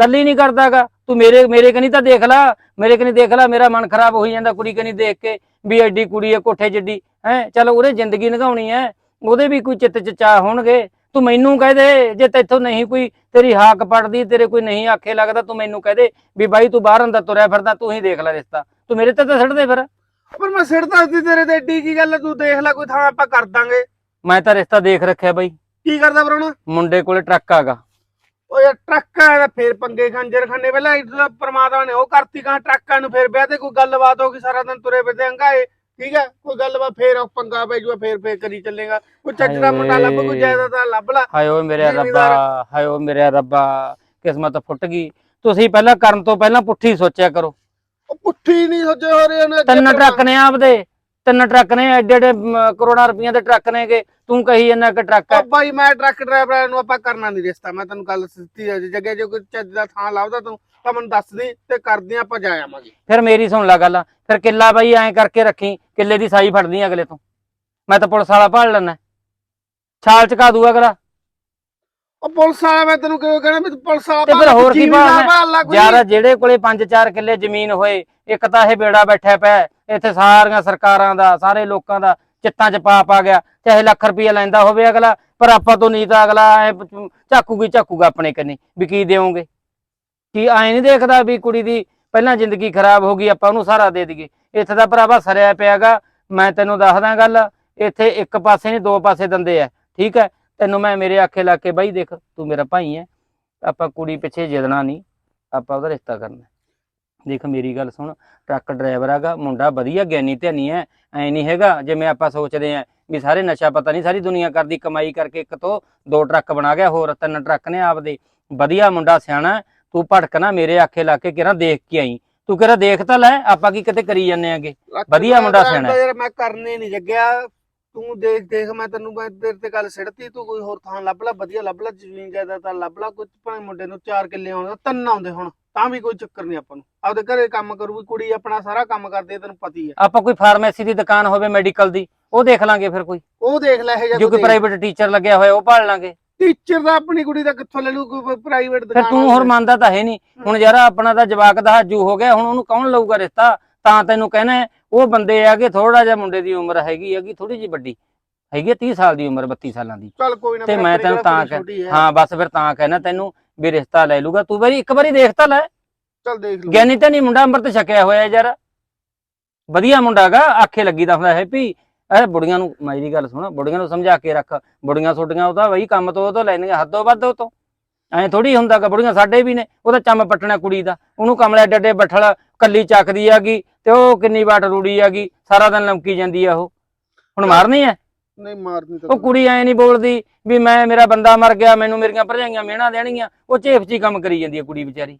Speaker 4: ਗੱਲ ਹੀ ਨਹੀਂ ਕਰਦਾਗਾ। ਤੂੰ ਮੇਰੇ ਮੇਰੇ ਕਨੀ ਤਾਂ ਦੇਖ ਲੈ ਮੇਰੇ ਕਨੀ ਦੇਖ ਲੈ ਮੇਰਾ ਮਨ ਖਰਾਬ ਹੋਈ ਜਾਂਦਾ ਕੁੜੀ ਕਨੀ ਦੇਖ ਕੇ ਵੀ ਐਡੀ ਕੁੜੀ ਹੈ ਕੋਠੇ ਜਿੱਡੀ ਹੈ ਚਲ ਉਹਦੇ ਜ਼ਿੰਦਗੀ ਨਿਗਾਉਣੀ ਹੈ। ਉਹਦੇ ਵੀ ਕੋਈ ਚਿੱਤ ਚ ਚਾਹ ਹੋਣਗੇ। ਤੂੰ ਮੈਨੂੰ ਕਹਿ ਦੇ ਜੇ ਤੈਥੋਂ ਨਹੀਂ ਕੋਈ ਤੇਰੀ ਹਾਕ ਪੜਦੀ ਤੇਰੇ ਕੋਈ ਨਹੀਂ ਆਖੇ ਲੱਗਦਾ ਤੂੰ ਮੈਨੂੰ ਕਹਿ ਦੇ ਵੀ ਬਾਈ ਤੂੰ ਬਾਹਰ ਅੰਦਰ ਤੁਰਿਆ ਫਿਰਦਾ ਤੂੰ ਹੀ ਦੇਖ ਲੈ ਰਿਸ਼ਤਾ। ਤੂੰ ਮੇਰੇ ਤੇ ਤਾਂ ਛੱਡ ਦੇ ਫਿਰ।
Speaker 2: ਪਰ ਮੈਂ ਸਿੜਦਾ ਸੀ ਤੇਰੇ ਤੇ ਏਡੀ ਕੀ ਗੱਲ ਆ, ਤੂੰ ਦੇਖ ਲੈ ਕੋਈ ਥਾਂ ਆਪਾਂ ਕਰ ਦਾਂਗੇ।
Speaker 4: ਮੈਂ ਤਾਂ ਰਿਸ਼ਤਾ ਦੇਖ ਰੱਖਿਆ ਬਾਈ।
Speaker 2: ਕੀ ਕਰਦਾ ਪਰਾਉਣਾ
Speaker 4: ਮੁੰਡੇ ਕੋਲੇ ਟਰੱਕ ਆਗਾ
Speaker 2: ਉਹ ਯਾਰ ਟਰੱਕਾਂ ਦਾ ਫੇਰ ਪੰਗੇ ਖੰਜਰ ਖੰਨੇ ਪਹਿਲਾਂ ਇੱਥੇ ਪਰਮਾਤਮਾ ਨੇ ਉਹ ਕਰਤੀ ਕਹਾਂ ਟਰੱਕਾਂ ਨੂੰ ਫੇਰ ਵਿਆਹ ਤੇ ਕੋਈ ਗੱਲਬਾਤ ਹੋ ਗਈ ਸਾਰਾ ਦਿਨ ਤੁਰੇ ਫਿਰਦੇ ਹੰਗਾਏ ਠੀਕ ਹੈ ਕੋਈ ਗੱਲਬਾਤ ਫੇਰ ਉਹ ਪੰਗਾ ਪੈ ਜੂਗਾ ਫੇਰ ਫੇਰ ਕਰੀ ਚੱਲੇਗਾ। ਕੋਈ ਚੱਜ ਦਾ ਮੁੰਡਾ ਲੱਭ ਕੋਈ
Speaker 4: ਹਾਏ।
Speaker 2: ਜਾਇਦਾਦ ਲੱਭ ਲਾ।
Speaker 4: ਹਾਏ ਓਏ ਮੇਰੇ। ਰੱਬਾ ਹਾਏ ਓਏ ਮੇਰੇ ਰੱਬਾ ਕਿਸਮਤ ਫੁੱਟ ਗਈ। ਤੁਸੀਂ ਪਹਿਲਾਂ ਕਰਨ ਤੋਂ ਪਹਿਲਾਂ ਪੁੱਠੀ ਸੋਚਿਆ ਕਰੋ।
Speaker 2: ਉਹ ਪੁੱਠੀ ਨਹੀਂ ਸੋਚੇ ਹੋ ਰਹੇ ਨੇ
Speaker 4: ਤਿੰਨ ਟਰੱਕ ਨੇ। ਆਪਦੇ ਤਿੰਨ ਟਰੱਕ ਨੇ ਐਡੇ ਐਡੇ ਕਰੋੜਾਂ ਰੁਪਈਆਂ ਦੇ ਟਰੱਕ ਨੇਗੇ। ਤੂੰ ਕਹੀ ਜਾਂਦਾ ਕਿ ਟਰੱਕ ਹੈ
Speaker 2: ਬਾਈ ਮੈਂ ਟਰੱਕ ਡਰਾਈਵਰਾਂ ਨੂੰ ਆਪਾਂ ਕਰਨਾ ਨਹੀਂ ਰਿਸ਼ਤਾ। ਮੈਂ ਤੈਨੂੰ ਗੱਲ ਸਿੱਧੀ ਹੈ ਜੱਗੇ ਜੇ ਕੋਈ ਚੱਜ ਦਾ ਥਾਂ ਲੱਭਦਾ ਤੂੰ ਤਾਂ ਮੈਨੂੰ ਦੱਸ ਦੇ ਤੇ ਕਰਦੇ ਆਪਾਂ ਜਾ ਆਵਾਂਗੇ।
Speaker 4: ਫਿਰ ਮੇਰੀ ਸੁਣ ਲੈ ਗੱਲ ਫਿਰ ਕਿੱਲਾ ਬਾਈ ਐਂ ਕਰਕੇ ਰੱਖੀ ਕਿੱਲੇ ਦੀ ਸਾਈ ਫੜਦੀ ਅਗਲੇ ਤੋਂ। ਮੈਂ ਤਾਂ ਪੁਲਿਸ ਵਾਲਾ ਭਾਲ ਲੈਣਾ ਛਾਲ ਚਕਾ ਦੂ ਅਗਲਾ।
Speaker 2: ਉਹ ਪੁਲਿਸ ਵਾਲਾ ਮੈਂ ਤੈਨੂੰ ਕਿਉਂ ਕਹਿਣਾ ਵੀ ਪੁਲਿਸ ਵਾਲਾ
Speaker 4: ਤੇ ਫਿਰ ਹੋਰ ਕੀ ਭਾਲਣਾ? ਯਾਰ ਜਿਹੜੇ ਕੋਲੇ 5-4 ਕਿੱਲੇ ਜ਼ਮੀਨ ਹੋਏ ਇੱਕ ਤਾਂ ਇਹ ਬੇੜਾ ਬੈਠਾ ਪਿਆ ਇੱਥੇ ਸਾਰੀਆਂ ਸਰਕਾਰਾਂ ਦਾ ਸਾਰੇ ਲੋਕਾਂ ਦਾ ਚਿੱਤਾਂ 'ਚ ਪਾਪ ਆ ਗਿਆ। ਚਾਹੇ ਲੱਖ ਰੁਪਈਆ ਲੈਂਦਾ ਹੋਵੇ ਅਗਲਾ ਪਰ ਆਪਾਂ ਤੋਂ ਨਹੀਂ ਤਾਂ ਅਗਲਾ ਐ ਝਾਕੂਗੀ ਝਾਕੂਗਾ ਆਪਣੇ ਕੰਨੀ ਵੀ ਕੀ ਦੇਵੋਗੇ? ਕੀ ਐ ਨਹੀਂ ਦੇਖਦਾ ਵੀ ਕੁੜੀ ਦੀ ਪਹਿਲਾਂ ਜ਼ਿੰਦਗੀ ਖਰਾਬ ਹੋ ਗਈ, ਆਪਾਂ ਉਹਨੂੰ ਸਾਰਾ ਦੇ ਦਈਏ। ਇੱਥੇ ਦਾ ਭਰਾਵਾ ਸਰਿਆ ਪਿਆਗਾ, ਮੈਂ ਤੈਨੂੰ ਦੱਸਦਾ ਗੱਲ, ਇੱਥੇ ਇੱਕ ਪਾਸੇ ਨਹੀਂ ਦੋ ਪਾਸੇ ਦੰਦੇ ਆ ਠੀਕ ਹੈ ਤੈਨੂੰ ਮੈਂ ਮੇਰੇ ਆਖੇ ਲਾ ਕੇ ਬਾਈ ਦੇਖ, ਤੂੰ ਮੇਰਾ ਭਾਈ ਹੈ ਆਪਾਂ ਕੁੜੀ ਪਿੱਛੇ ਜਿੱਦਣਾ ਨਹੀਂ ਆਪਾਂ ਉਹਦਾ ਰਿਸ਼ਤਾ ਕਰਨਾ। ਦੇਖ ਮੇਰੀ ਗੱਲ ਸੁਣ, ਟਰੱਕ ਡਰਾਈਵਰ ਹੈਗਾ ਮੁੰਡਾ ਵਧੀਆ ਗਿਆਨੀ ਧਿਆਨੀ ਹੈ ਐ ਨਹੀਂ ਹੈਗਾ ਜਿਵੇਂ ਆਪਾਂ ਸੋਚਦੇ ਆ ਵੀ ਸਾਰੇ ਨਸ਼ਾ ਪਤਾ ਨਹੀਂ ਸਾਰੀ ਦੁਨੀਆ ਕਰਦੀ, ਕਮਾਈ ਕਰਕੇ ਇੱਕ ਤੋਂ ਦੋ ਟਰੱਕ ਬਣਾ ਗਿਆ, ਹੋਰ ਤਿੰਨ ਟਰੱਕ ਨੇ ਆਪਦੇ। ਵਧੀਆ ਮੁੰਡਾ ਸਿਆਣਾ ਤੂੰ ਭਟਕਣਾ ਮੇਰੇ ਆਖੇ ਲਾ ਕੇ ਕਿਹੜਾ ਦੇਖ ਕੇ ਆਈ। ਤੂੰ ਕਿਹੜਾ ਦੇਖ ਤਾਂ ਲੈ ਆਪਾਂ ਕੀ ਕਿਤੇ ਕਰੀ ਜੰਨੇ ਆਗੇ? ਵਧੀਆ ਮੁੰਡਾ ਸਿਆਣਾ।
Speaker 2: ਯਾਰ ਮੈਂ ਕਰਨੇ ਨਹੀਂ ਜੱਗਿਆ। ਤੂੰ ਦੇਖ ਦੇਖ ਮੈਂ ਤੈਨੂੰ ਮੈਂ ਤੇਰੇ ਤੇ ਗੱਲ ਸਿੜਤੀ ਤੂੰ ਕੋਈ ਹੋਰ ਥਾਂ ਲੱਭ ਲੈ ਵਧੀਆ ਲੱਭ ਲੈ ਜ਼ਮੀਨ ਜਾਇਦਾਦ ਤਾਂ ਲੱਭ ਲੈ ਕੋਈ ਭਾਵੇਂ ਮੁੰਡੇ ਨੂੰ ਚਾਰ ਕਿੱਲੇ ਆਉਂਦੇ ਤਿੰਨ ਆਉਂਦੇ ਹੁਣ ਤਾਂ ਵੀ ਕੋਈ ਚੱਕਰ ਨਹੀਂ ਆਪਾਂ ਨੂੰ। ਆਪਦੇ ਘਰੇ ਕੰਮ ਕਰੂਗੀ ਕੁੜੀ ਆਪਣਾ ਸਾਰਾ ਕੰਮ ਕਰਦੀ ਤੈਨੂੰ ਪਤੀ ਹੈ।
Speaker 4: ਆਪਾਂ ਕੋਈ ਫਾਰਮੇਸੀ ਦੀ ਦੁਕਾਨ ਹੋਵੇ ਮੈਡੀਕਲ ਦੀ ਉਹ ਦੇਖ ਲਾਂਗੇ ਫਿਰ ਕੋਈ।
Speaker 2: ਉਹ ਦੇਖ ਲੈ ਇਹ
Speaker 4: ਜੇ ਕੋਈ ਪ੍ਰਾਈਵੇਟ ਟੀਚਰ ਲੱਗਿਆ ਹੋਇਆ ਉਹ ਭਾਲ ਲਾਂਗੇ।
Speaker 2: ਟੀਚਰ ਦਾ ਆਪਣੀ ਕੁੜੀ ਦਾ ਕਿੱਥੋਂ ਲੈ ਲੂ ਕੋਈ ਪ੍ਰਾਈਵੇਟ
Speaker 4: ਫਿਰ ਤੂੰ ਹੋਰ ਮੰਨਦਾ ਤਾਂ ਹੈ ਨਹੀਂ। ਹੁਣ ਯਾਰ ਆਪਣਾ ਤਾਂ ਜਵਾਕ ਦਾ ਹਾਜੂ ਹੋ ਗਿਆ ਹੁਣ ਉਹਨੂੰ ਕੌਣ ਲਊਗਾ ਰਿਸ਼ਤਾ? ਤਾਂ ਤੈਨੂੰ ਕਹਿਣਾ ਹੈ, ਉਹ ਬੰਦੇ ਆ ਕਿ ਥੋੜਾ ਜਿਹਾ ਮੁੰਡੇ ਦੀ ਉਮਰ ਹੈਗੀ ਹੈਗੀ ਥੋੜੀ ਜਿਹੀ ਵੱਡੀ। ਹੈਗੀ ਹੈ 30 ਸਾਲ ਦੀ ਉਮਰ 32 ਸਾਲਾਂ ਦੀ।
Speaker 2: ਚੱਲ ਕੋਈ ਨਾ
Speaker 4: ਤੇ ਮੈਂ ਤੈਨੂੰ ਤਾਂ
Speaker 2: ਕੁੜੀ ਛੋਟੀ ਹੈ।
Speaker 4: ਹਾਂ ਬਸ ਫਿਰ ਤਾਂ ਕਹਿਣਾ ਤੈਨੂੰ ਵੀ ਰਿਸ਼ਤਾ ਲੈ ਲੂਗਾ ਤੂੰ ਵਾਰੀ ਇੱਕ ਵਾਰੀ ਦੇਖ ਤਾਂ ਲੈ।
Speaker 2: ਚੱਲ ਦੇਖ ਲੂ
Speaker 4: ਗਿਆਨੀ ਤਾਂ ਨਹੀਂ ਮੁੰਡਾ ਅੰਮ੍ਰਿਤ ਛਕਿਆ ਹੋਇਆ ਯਾਰ। ਵਧੀਆ ਮੁੰਡਾਗਾ ਆਖੇ ਲੱਗੀਦਾ ਹੁੰਦਾ ਹੈਪੀ ਇਹ ਬੁੜੀਆਂ ਨੂੰ ਮੇਰੀ ਗੱਲ ਸੁਣ ਬੁੜੀਆਂ ਨੂੰ ਸਮਝਾ ਕੇ ਰੱਖ ਬੁੜੀਆਂ ਛੋਟੀਆਂ ਉਹਦਾ ਬਈ ਕੰਮ ਤੋਂ ਉਹ ਤੋਂ ਲੈਣੀਆਂ ਹੱਦੋਂ ਵੱਧ ਉਹ ਤੋਂ। ਐਂ ਥੋੜੀ ਹੁੰਦਾਗਾ ਬੁੜੀਆਂ ਸਾਡੇ ਵੀ ਨੇ ਉਹਦਾ ਚੰਮ ਪੱਟਣਾ ਕੁੜੀ ਦਾ ਉਹਨੂੰ ਕਮਲੇ ਡੱਡੇ ਬੱਠਲ ਕੱਲੀ ਚੱਕਦੀ ਆਗੀ ਤੇ ਉਹ ਕਿੰਨੀ ਵਾਟ ਰੂੜੀ ਆਗੀ ਸਾਰਾ ਦਿਨ ਲਮਕੀ ਜਾਂਦੀ ਆ ਉਹ। ਹੁਣ ਮਾਰਨੀ ਐ?
Speaker 2: ਨਹੀਂ ਮਾਰਨੀ ਤਾਂ
Speaker 4: ਉਹ ਕੁੜੀ ਐ ਨਹੀਂ ਬੋਲਦੀ ਵੀ ਮੈਂ ਮੇਰਾ ਬੰਦਾ ਮਰ ਗਿਆ ਮੈਨੂੰ ਮੇਰੀਆਂ ਭਰਜਾਈਆਂ ਮਿਹਣਾ ਦੇਣਗੀਆਂ ਉਹ ਝੇਫਚੀ ਕੰਮ ਕਰੀ ਜਾਂਦੀ ਆ ਕੁੜੀ ਵਿਚਾਰੀ।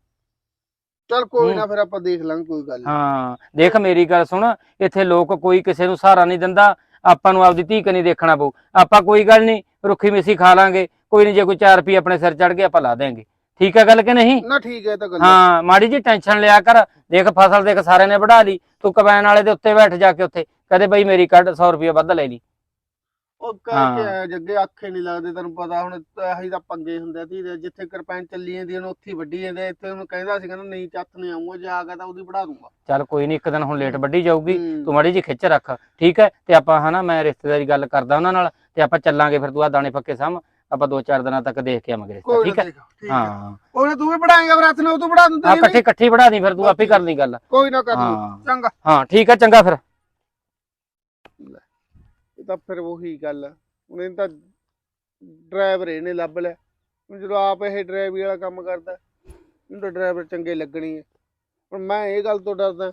Speaker 2: ਚੱਲ ਕੋਈ। ਨਾ ਫਿਰ ਆਪਾਂ ਦੇਖ ਲਾਂਗੇ ਕੋਈ ਗੱਲ।
Speaker 4: ਹਾਂ ਦੇਖ ਮੇਰੀ ਗੱਲ ਸੁਣ ਇੱਥੇ ਲੋਕ ਕੋਈ ਕਿਸੇ ਨੂੰ ਸਹਾਰਾ ਨਹੀਂ ਦਿੰਦਾ ਆਪਾਂ ਨੂੰ ਆਪਦੀ ਧੀ ਕਨੀ ਦੇਖਣਾ ਪਊ। ਆਪਾਂ ਕੋਈ ਗੱਲ ਨਹੀਂ ਰੁੱਖੀ ਮਿੱਸੀ ਖਾ ਲਾਂਗੇ ਕੋਈ ਨਹੀਂ ਜੇ ਕੋਈ 4 ਰੁਪਏ ਆਪਣੇ ਸਿਰ ਚੜ ਗਏ ਆਪਾਂ ਲਾ ਦੇਾਂਗੇ ਠੀਕ ਹੈ ਗੱਲ ਕਿ ਨਹੀਂ?
Speaker 2: ਨਾ ਠੀਕ ਹੈ ਤਾਂ ਗੱਲ
Speaker 4: ਹਾਂ। ਮਾੜੀ ਜੀ ਟੈਨਸ਼ਨ ਲਿਆ ਕਰ ਦੇਖ ਫਸਲ ਦੇਖ ਸਾਰੇ ਨੇ ਵਢਾ ਲਈ ਤੂੰ ਕਬੈਨ ਵਾਲੇ ਦੇ ਉੱਤੇ ਬੈਠ ਜਾ ਕੇ ਉੱਥੇ ਕਦੇ ਬਈ ਮੇਰੀ ਕੱਢ 100 ਰੁਪਏ ਵੱਧ ਲੈ ਲਈ।
Speaker 2: ਉਹ
Speaker 4: ਹਾਂ।
Speaker 2: ਆਇਆ ਜੱਗੇ ਆਖੇ ਨਹੀਂ ਲੱਗਦੇ ਤੈਨੂੰ ਪਤਾ ਹੁਣ ਇਹੀ ਤਾਂ ਪੰਗੇ ਹੁੰਦੇ ਆ ਧੀ ਦੇ ਜਿੱਥੇ ਕਿਰਪਾਨ ਚੱਲੀ ਜਾਂਦੀ ਉਹਨੂੰ ਉੱਥੇ ਹੀ ਵੱਢੀ ਜਾਂਦੇ। ਇੱਥੇ ਉਹਨੂੰ ਕਹਿੰਦਾ ਸੀ ਕਹਿੰਦਾ ਨਹੀਂ ਚੱਤ ਨਹੀਂ ਆਉਂਗਾ ਜੇ ਆ ਗਿਆ ਤਾਂ ਉਹਦੀ ਵੜਾ ਦੂੰਗਾ
Speaker 4: ਚੱਲ ਕੋਈ ਨਹੀਂ ਇੱਕ ਦਿਨ ਹੁਣ ਲੇਟ ਵੱਢੀ ਜਾਊਗੀ
Speaker 2: ਹੂੰ।
Speaker 4: ਤੂੰ ਮਾੜੀ ਜੀ ਖਿੱਚ ਰੱਖ ਠੀਕ ਹੈ? ਤੇ ਆਪਾਂ ਹਨਾ ਮੈਂ ਰਿਸ਼ਤੇਦਾਰੀ ਗੱਲ ਕਰਦਾ ਉਹਨਾਂ ਨਾਲ ਤੇ ਆਪਾਂ ਚੱਲਾਂਗੇ ਫਿਰ ਤੂੰ ਆ ਦਾਣੇ ਪੱਕੇ ਸਾਮ ਆਪਾਂ ਦੋ ਚਾਰ ਦਿਨਾਂ ਤੱਕ ਦੇਖ ਕੇ ਆਵਾਂਗੇ ਰਿਸ਼ਤਾ ਠੀਕ
Speaker 2: ਨਾ
Speaker 4: ਹੈ?
Speaker 2: ਹੈ।
Speaker 4: ਹਾਂ।
Speaker 2: ਉਹਨੇ ਤੂੰ ਵੀ ਪੜਾਏਗਾ ਹੱਥ ਨਾਲ ਤੂੰ ਪੜਾ
Speaker 4: ਆ
Speaker 2: ਦਿੰਦਾ
Speaker 4: ਇਕੱਠੀ ਇਕੱਠੀ ਵਢਾ ਦੀ ਫਿਰ ਤੂੰ ਆਪੇ ਕਰ ਲਈ ਗੱਲ।
Speaker 2: ਕੋਈ ਨਾ ਕਰ
Speaker 4: ਹਾਂ।
Speaker 2: ਚੰਗਾ।
Speaker 4: ਹਾਂ ਠੀਕ ਹੈ ਚੰਗਾ ਫਿਰ।
Speaker 2: ਇਹ ਤਾਂ ਫਿਰ ਉਹੀ ਗੱਲ ਆ। ਹੁਣ ਉਹਨੇ ਤਾਂ ਡਰਾਈਵਰ ਇਹਨੇ ਲੱਭ ਲਿਆ। ਹੁਣ ਜਦੋਂ ਆਪ ਇਹ ਡਰਾਈਵਰੀ ਵਾਲਾ ਕੰਮ ਕਰਦਾ, ਇਹਨੂੰ ਤਾਂ ਡਰਾਈਵਰ ਚੰਗੇ ਲੱਗਣੀ ਹੈ ਪਰ ਮੈਂ ਇਹ ਗੱਲ ਤੋਂ ਡਰਦਾ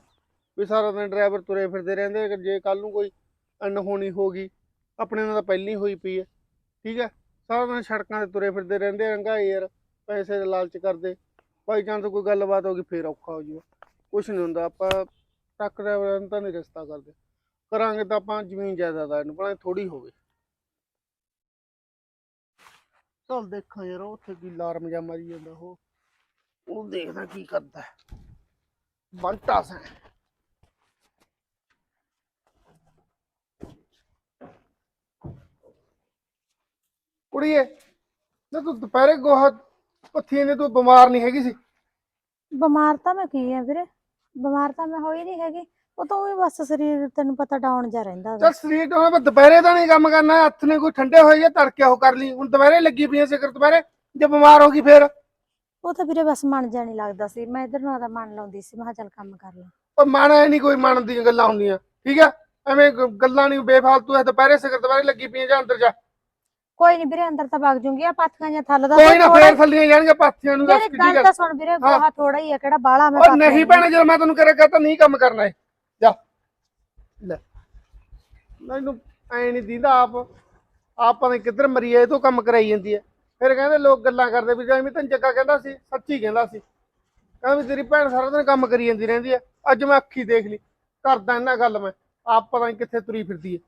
Speaker 2: ਵੀ ਸਾਰਾ ਦਿਨ ਡਰਾਈਵਰ ਤੁਰੇ ਫਿਰਦੇ ਰਹਿੰਦੇ ਆ। ਕਿ ਜੇ ਕੱਲ ਨੂੰ ਕੋਈ ਅਨਹੋਣੀ ਹੋ ਗਈ, ਆਪਣੇ ਨਾਲ ਤਾਂ ਪਹਿਲੀ ਹੋਈ ਪਈ ਹੈ ਠੀਕ ਹੈ ਸਾਰਾ ਦਿਨ ਸੜਕਾਂ ਤੇ ਤੁਰੇ ਫਿਰਦੇ ਰਹਿੰਦੇ ਰੰਗਾ ਯਾਰ, ਪੈਸੇ ਦਾ ਲਾਲਚ ਕਰਦੇ। ਬਾਈ ਚਾਂਸ ਕੋਈ ਗੱਲਬਾਤ ਹੋ ਗਈ, ਫੇਰ ਔਖਾ ਹੋ ਜੂਗਾ। ਕੁਛ ਨਹੀਂ ਹੁੰਦਾ। ਆਪਾਂ ਟਰੱਕ ਡਰਾਈਵਰਾਂ ਨੂੰ ਤਾਂ ਨਹੀਂ ਰਸਤਾ ਕਰਦੇ। ਕਰਾਂਗੇ ਤਾਂ ਆਪਾਂ ਜ਼ਮੀਨ ਜਾਇਦਾਦ ਇਹਨੂੰ ਭਾਵੇਂ ਥੋੜੀ ਹੋਵੇ। ਚੱਲ ਦੇਖਾਂ ਯਾਰ ਉਹ ਉੱਥੇ ਕੀ ਲਾਰਮ ਜਾਂ ਮਾਰੀ ਜਾਂਦਾ ਉਹ। ਉਹ ਦੇਖਦਾ ਕੀ ਕਰਦਾ। ਬੰਟਾ ਸੈਂ। ਕੁੜੀਏ, ਨਾ ਤੂੰ ਦੁਪਹਿਰੇ ਗੋਹਾ ਪੱਥੀ ਨੇ ਤੂੰ ਬਿਮਾਰ ਨਹੀਂ ਹੈਗੀ ਸੀ?
Speaker 1: ਬਿਮਾਰ ਤਾਂ ਮੈਂ ਕੀ ਆ ਵੀਰੇ? ਬਿਮਾਰ ਤਾਂ ਮੈਂ ਹੋਈ ਨਹੀਂ ਹੈਗੀ। ਉਹ ਤਾਂ ਬਸ ਸਰੀਰ ਤੈਨੂੰ ਪਤਾ ਡਾਊਨ ਜਾ ਰਹਿੰਦਾ ਗਾ।
Speaker 2: ਚੱਲ ਸਰੀਰ ਤੋਂ ਮੈਂ ਦੁਪਹਿਰੇ ਤਾਂ ਨਹੀਂ ਕੰਮ ਕਰਨਾ ਹੱਥ ਨੇ ਕੋਈ ਠੰਡੇ ਹੋਏ ਜਾਂ ਤੜਕੇ ਉਹ ਕਰ ਲਈ। ਹੁਣ ਦੁਪਹਿਰੇ ਲੱਗੀ ਪਈ ਐ ਸਿਕਰ ਦੁਪਹਿਰੇ ਜੇ ਬਿਮਾਰ ਹੋ ਗਈ ਫੇਰ?
Speaker 1: ਉਹ ਤਾਂ ਵੀਰੇ ਬਸ ਮਨ ਜਾ ਨਹੀਂ ਲੱਗਦਾ ਸੀ। ਮੈਂ ਇਧਰ ਨੂੰ ਆਦਾ ਮਨ ਲਾਉਂਦੀ ਸੀ ਮੈਂ ਕਿਹਾ ਚੱਲ ਕੰਮ ਕਰ ਲਾਂ।
Speaker 2: ਉਹ ਮਨ ਐ ਨਹੀਂ ਕੋਈ ਮਨ ਦੀਆਂ ਗੱਲਾਂ ਹੁੰਦੀਆਂ ਠੀਕ ਆ? ਐਵੇਂ ਗ- ਗੱਲਾਂ ਨਹੀਂ ਬੇਫਾਲਤੂ ਐ ਦੁਪਹਿਰੇ ਸਿਕਰ ਦੁਪਹਿਰੇ ਲੱਗੀ ਪਈ ਐ ਜਾਂ ਅੰਦਰ ਜਾ।
Speaker 1: ਕੋਈ ਨਹੀਂ ਵੀਰੇ ਅੰਦਰ ਤਾਂ ਵਗ ਜੂੰਗੀ। ਆ ਪਾਥੀਆਂ ਜਾਂ ਥੱਲ ਦਾ
Speaker 2: ਕੋਈ ਨਾ ਫੇਰ ਥੱਲੀਆਂ ਜਾਣਗੇ ਪਾਥੀਆਂ ਨੂੰ ਦੱਸ ਕਿੱਡੀ
Speaker 1: ਗੱਲ
Speaker 2: ਗੱਲ
Speaker 1: ਤਾਂ ਸੁਣ ਵੀਰੇ ਗੋਹਾ ਥੋੜਾ ਹੀ ਆ ਕਿਹੜਾ ਬਾਲਾ ਮੈਂ
Speaker 2: ਉਹ
Speaker 1: ਪਾਥੀਆਂ
Speaker 2: ਨਹੀਂ
Speaker 1: ਨੂੰ-
Speaker 2: ਭੈਣੇ ਜਦੋਂ ਮੈਂ ਤੈਨੂੰ ਕਰਿਆ ਤਾਂ ਨਹੀਂ ਕੰਮ ਕਰਨਾ ਲੈ। ਮੈਨੂੰ ਐ ਨਹੀਂ ਦੀਦਾ ਆਪ। ਆਪਾਂ ਨੇ ਕਿੱਧਰ ਮਰੀ ਐ ਇਹ ਤੋਂ ਕੰਮ ਕਰਾਈ ਜਾਂਦੀ ਐ ਫਿਰ ਕਹਿੰਦੇ ਲੋਕ ਗੱਲਾਂ ਕਰਦੇ ਵੀ ਜਿਵੇਂ ਤੈਨੂੰ ਜੱਗਾ ਕਹਿੰਦਾ ਸੀ ਸੱਚੀ ਕਹਿੰਦਾ ਸੀ। ਕਹਿੰਦਾ ਵੀ ਤੇਰੀ ਭੈਣ ਸਾਰਾ ਦਿਨ ਕੰਮ ਕਰੀ ਜਾਂਦੀ ਰਹਿੰਦੀ ਐ ਅੱਜ ਮੈਂ ਅੱਖੀ ਦੇਖ ਲਈ। ਕਰਦਾ ਇਹਨਾਂ ਗੱਲ ਮੈਂ। ਆਪ ਪਤਾ ਨਹੀਂ ਕਿੱਥੇ ਤੁਰੀ ਫਿਰਦੀ ਐ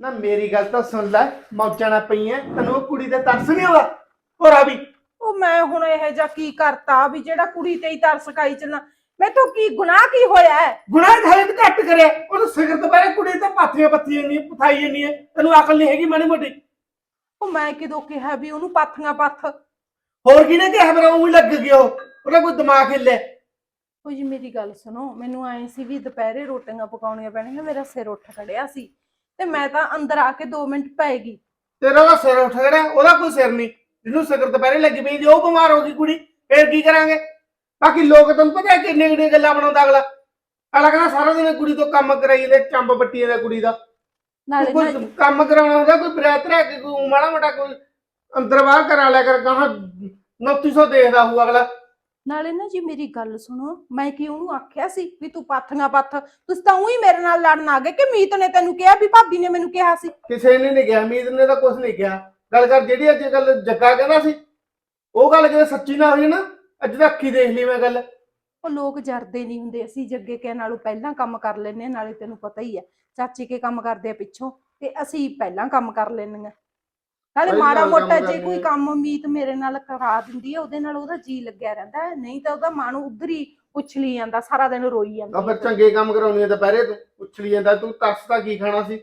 Speaker 2: ਨਾ ਮੇਰੀ ਗੱਲ ਤਾਂ ਸੁਣ ਲੈ ਮੌਜਾਂ ਨਾ ਪਈਆਂ ਤੈਨੂੰ ਉਹ ਕੁੜੀ ਤੇ ਤਰਸ ਨਹੀਂ ਆਉਂਦਾ? ਹੋਰ ਆ ਵੀ।
Speaker 3: ਉਹ ਮੈਂ ਹੁਣ ਇਹ ਜਾਂ ਕੀ ਕਰਤਾ? ਵੀ ਜਿਹੜਾ ਕੁੜੀ ਤੇ ਹੀ ਤਰਸ ਖਾਈ ਚੱਲਾਂ ਮੈਥੋਂ ਕੀ ਗੁਨਾਹ ਕੀ ਹੋਇਆ ਹੈ?
Speaker 2: ਗੁਨਾਹ ਘਰੇ ਤੇ ਘੱਟ ਕਰਿਆ। ਉਹਨੂੰ ਸਿਗਰ ਦੁਪਹਿਰੇ ਕੁੜੀ ਤਾਂ ਪਾਥੀਆਂ ਪੱਥੀਆਂ ਨਹੀਂ ਪਥਾਈ ਨਹੀਂ ਤੈਨੂੰ ਅਕਲ ਨਹੀਂ ਹੈਗੀ ਮਾੜੀ ਮੋਟੀ।
Speaker 3: ਉਹ ਮੈਂ ਕਿਦੋਂ ਕਿਹਾ ਵੀ ਉਹਨੂੰ ਪਾਥੀਆਂ ਪੱਥ?
Speaker 2: ਹੋਰ ਕਿਹਨੇ ਕਿਹਾ? ਮੇਰਾ ਉਹ ਲੱਗ ਗਿਆ ਉਹ। ਉਹਦਾ ਕੋਈ ਦਿਮਾਗ ਹਿੱਲਿਆ
Speaker 3: ਉਹ ਜੀ ਮੇਰੀ ਗੱਲ ਸੁਣੋ ਮੈਨੂੰ ਐ ਸੀ ਵੀ ਦੁਪਹਿਰੇ ਰੋਟੀਆਂ ਪਕਾਉਣੀਆਂ ਪੈਣਗੀਆਂ ਮੇਰਾ ਸਿਰ ਉੱਠ ਖੜਿਆ ਸੀ। ਤੇ ਮੈਂ ਤਾਂ ਅੰਦਰ ਆ ਕੇ 2 ਮਿੰਟ ਪੈ ਗਈ।
Speaker 2: ਤੇਰਾ ਉਹਦਾ ਸਿਰ ਉੱਠ ਖੜਿਆ ਉਹਦਾ ਕੋਈ ਸਿਰ ਨਹੀਂ। ਜਿਹਨੂੰ ਸਿਗਰ ਦੁਪਹਿਰੇ ਲੱਗੀ ਪਈ ਜੇ ਉਹ ਬਿਮਾਰ ਹੋ ਗਈ ਕੁੜੀ ਫੇਰ ਕੀ ਕਰਾਂਗੇ? ਬਾਕੀ ਲੋਕ ਤੈਨੂੰ ਪਤਾ ਕਿੰਨੇ ਕਿੰਨੇ ਗੱਲਾਂ ਬਣਾਉਂਦਾ ਅਗਲਾ। ਅਗਲਾ ਕਹਿੰਦਾ ਸਾਰਾ ਦਿਨ ਕੁੜੀ ਤੋਂ ਕੰਮ ਕਰਾਈ ਜਾਂਦੇ ਚੰਬ ਬੱਟੀ ਦਾ ਕੁੜੀ ਦਾ।
Speaker 3: ਨਾਲੇ
Speaker 2: ਕੋਈ ਕੰਮ ਕਰਾਉਣਾ ਹੁੰਦਾ ਕੋਈ ਬਰਾਤ ਰਹਿ ਕੇ ਕੋਈ ਮਾੜਾ ਮੋਟਾ ਕੋਈ ਅੰਦਰ ਬਾਹਰ ਕਰਾ ਲਿਆ ਕਰ ਗਾਹਾਂ 2900 ਦੇਖਦਾ ਹੋਊ ਅਗਲਾ।
Speaker 3: ਨਾਲੇ ਨਾ ਜੀ ਮੇਰੀ ਗੱਲ ਸੁਣੋ ਮੈਂ ਕੀ ਉਹਨੂੰ ਆਖਿਆ ਸੀ ਵੀ ਤੂੰ ਪਾਥੀਆਂ ਪੱਥ ਤੁਸੀਂ ਤਾਂ ਉਹੀ ਮੇਰੇ ਨਾਲ ਲੜਨ ਆ ਗਏ ਕਿ ਮੀਤ ਨੇ ਤੈਨੂੰ ਕਿਹਾ ਵੀ ਭਾਬੀ ਨੇ ਮੈਨੂੰ ਕਿਹਾ ਸੀ?
Speaker 2: ਕਿਸੇ ਨੇ ਨਹੀਂ ਕਿਹਾ ਮੀਤ ਨੇ ਤਾਂ ਕੁਝ ਨਹੀਂ ਕਿਹਾ। ਗੱਲ ਕਰ ਜਿਹੜੀ ਅੱਜ ਗੱਲ ਜੱਗਾ ਕਹਿੰਦਾ ਸੀ ਉਹ ਗੱਲ ਕਿਤੇ ਸੱਚੀ ਨਾ ਹੋਈ ਨਾ। ਅੱਜ ਤਾਂ ਅੱਖੀ ਦੇਖ ਲਈ ਮੈਂ ਗੱਲ।
Speaker 3: ਉਹ ਲੋਕ ਜਰਦੇ ਨਹੀਂ ਹੁੰਦੇ ਅਸੀਂ ਜੱਗੇ ਕੇ ਨਾਲੋਂ ਪਹਿਲਾਂ ਕੰਮ ਕਰ ਲੈਨੇ ਆਂ, ਨਾਲੇ ਤੈਨੂੰ ਪਤਾ ਹੀ ਹੈ। ਚਾਚੀ ਕੇ ਕੰਮ ਕਰਦੇ ਆ ਪਿੱਛੋਂ ਤੇ ਅਸੀਂ ਪਹਿਲਾਂ ਕੰਮ ਕਰ ਲੈਂਦੀਆਂ ਨਾਲੇ
Speaker 2: ਪਹਿਲਾਂ
Speaker 3: ਮਾੜਾ
Speaker 2: ਕੰਮ
Speaker 3: ਮੋਟਾ ਜੇ ਕੋਈ। ਕੰਮ ਮੀਤ ਮੇਰੇ ਨਾਲ ਕਰਾ ਦਿੰਦੀ ਹੈ ਉਹਦੇ ਨਾਲ ਉਹਦਾ ਜੀ ਲੱਗਿਆ ਰਹਿੰਦਾ ਹੈ। ਨਹੀਂ ਤਾਂ ਉਹਦਾ ਮਨ ਉਧਰ ਹੀ ਉਛਲੀ ਜਾਂਦਾ ਸਾਰਾ ਦਿਨ ਰੋਈ
Speaker 2: ਆ
Speaker 3: ਜਾਂਦਾ
Speaker 2: ਫਿਰ ਚੰਗੇ ਕੰਮ ਕਰਾਉਣੀ ਆ ਦੁਪਹਿਰੇ ਤੂੰ ਉਛਲੀ ਜਾਂਦਾ ਤੂੰ ਤਰਸ ਤਾਂ ਕੀ ਖਾਣਾ ਸੀ?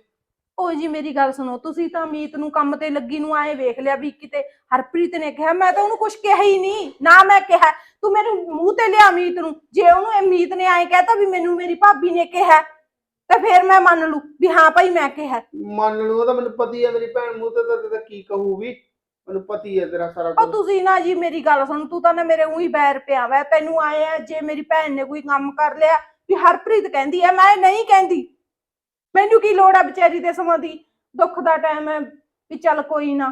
Speaker 3: ਉਹ ਜੀ ਮੇਰੀ ਗੱਲ ਸੁਣੋ ਤੁਸੀਂ ਤਾਂ ਮੀਤ ਨੂੰ ਕੰਮ ਤੇ ਲੱਗੀ ਨੂੰ ਆਏ ਵੇਖ ਲਿਆ ਵੀ ਕਿਤੇ ਹਰਪ੍ਰੀਤ ਨੇ ਕਿਹਾ ਮੈਂ ਤਾਂ ਉਹਨੂੰ ਕੁਝ ਕਿਹਾ ਹੀ ਨਹੀਂ ਨਾ ਮੈਂ ਕਿਹਾ ਤੂੰ ਮੇਰੇ ਮੂੰਹ ਤੇ ਲਿਆ ਮੀਤ ਨੂੰ ਜੇ ਉਹਨੂੰ ਇਹ ਮੀਤ ਨੇ ਆਏ ਕਹਿਤਾ ਵੀ ਮੈਨੂੰ ਮੇਰੀ ਭਾਬੀ ਨੇ ਕਿਹਾ ਤਾਂ ਫਿਰ ਮੈਂ ਮੰਨ ਲੂ ਵੀ ਹਾਂ ਭਾਈ ਮੈਂ ਕਿਹਾ।
Speaker 2: ਮੰਨ ਲਓ ਉਹ ਤਾਂ ਮੈਨੂੰ ਪਤੀ ਹੈ ਮੇਰੀ ਭੈਣ ਮੂੰਹ ਤੇ ਤਾਂ- ਤਾਂ ਕੀ ਕਹੂਗੀ ਮੈਨੂੰ ਪਤੀ ਹੈ ਤੇਰਾ ਸਾਰਾ
Speaker 3: ਉਹ
Speaker 2: ਕੁਝ
Speaker 3: ਤੁਸੀਂ ਨਾ ਜੀ ਮੇਰੀ ਗੱਲ ਸੁਣ ਤੂੰ ਤਾਂ ਨਾ ਮੇਰੇ ਉਹੀ ਬੈਰ ਪਿਆ ਵਾ ਤੈਨੂੰ ਆਏ ਆ ਜੇ ਮੇਰੀ ਭੈਣ ਨੇ ਕੋਈ ਕੰਮ ਕਰ ਲਿਆ ਵੀ ਹਰਪ੍ਰੀਤ ਕਹਿੰਦੀ ਆ ਮੈਂ ਨਹੀਂ ਕਹਿੰਦੀ। ਮੈਨੂੰ ਕੀ ਲੋੜ ਆ ਵਿਚਾਰੀ ਦੇ ਸਮਾਂ ਦੀ? ਦੁੱਖ ਦਾ ਟਾਈਮ ਹੈ ਵੀ ਚੱਲ ਕੋਈ ਨਾ।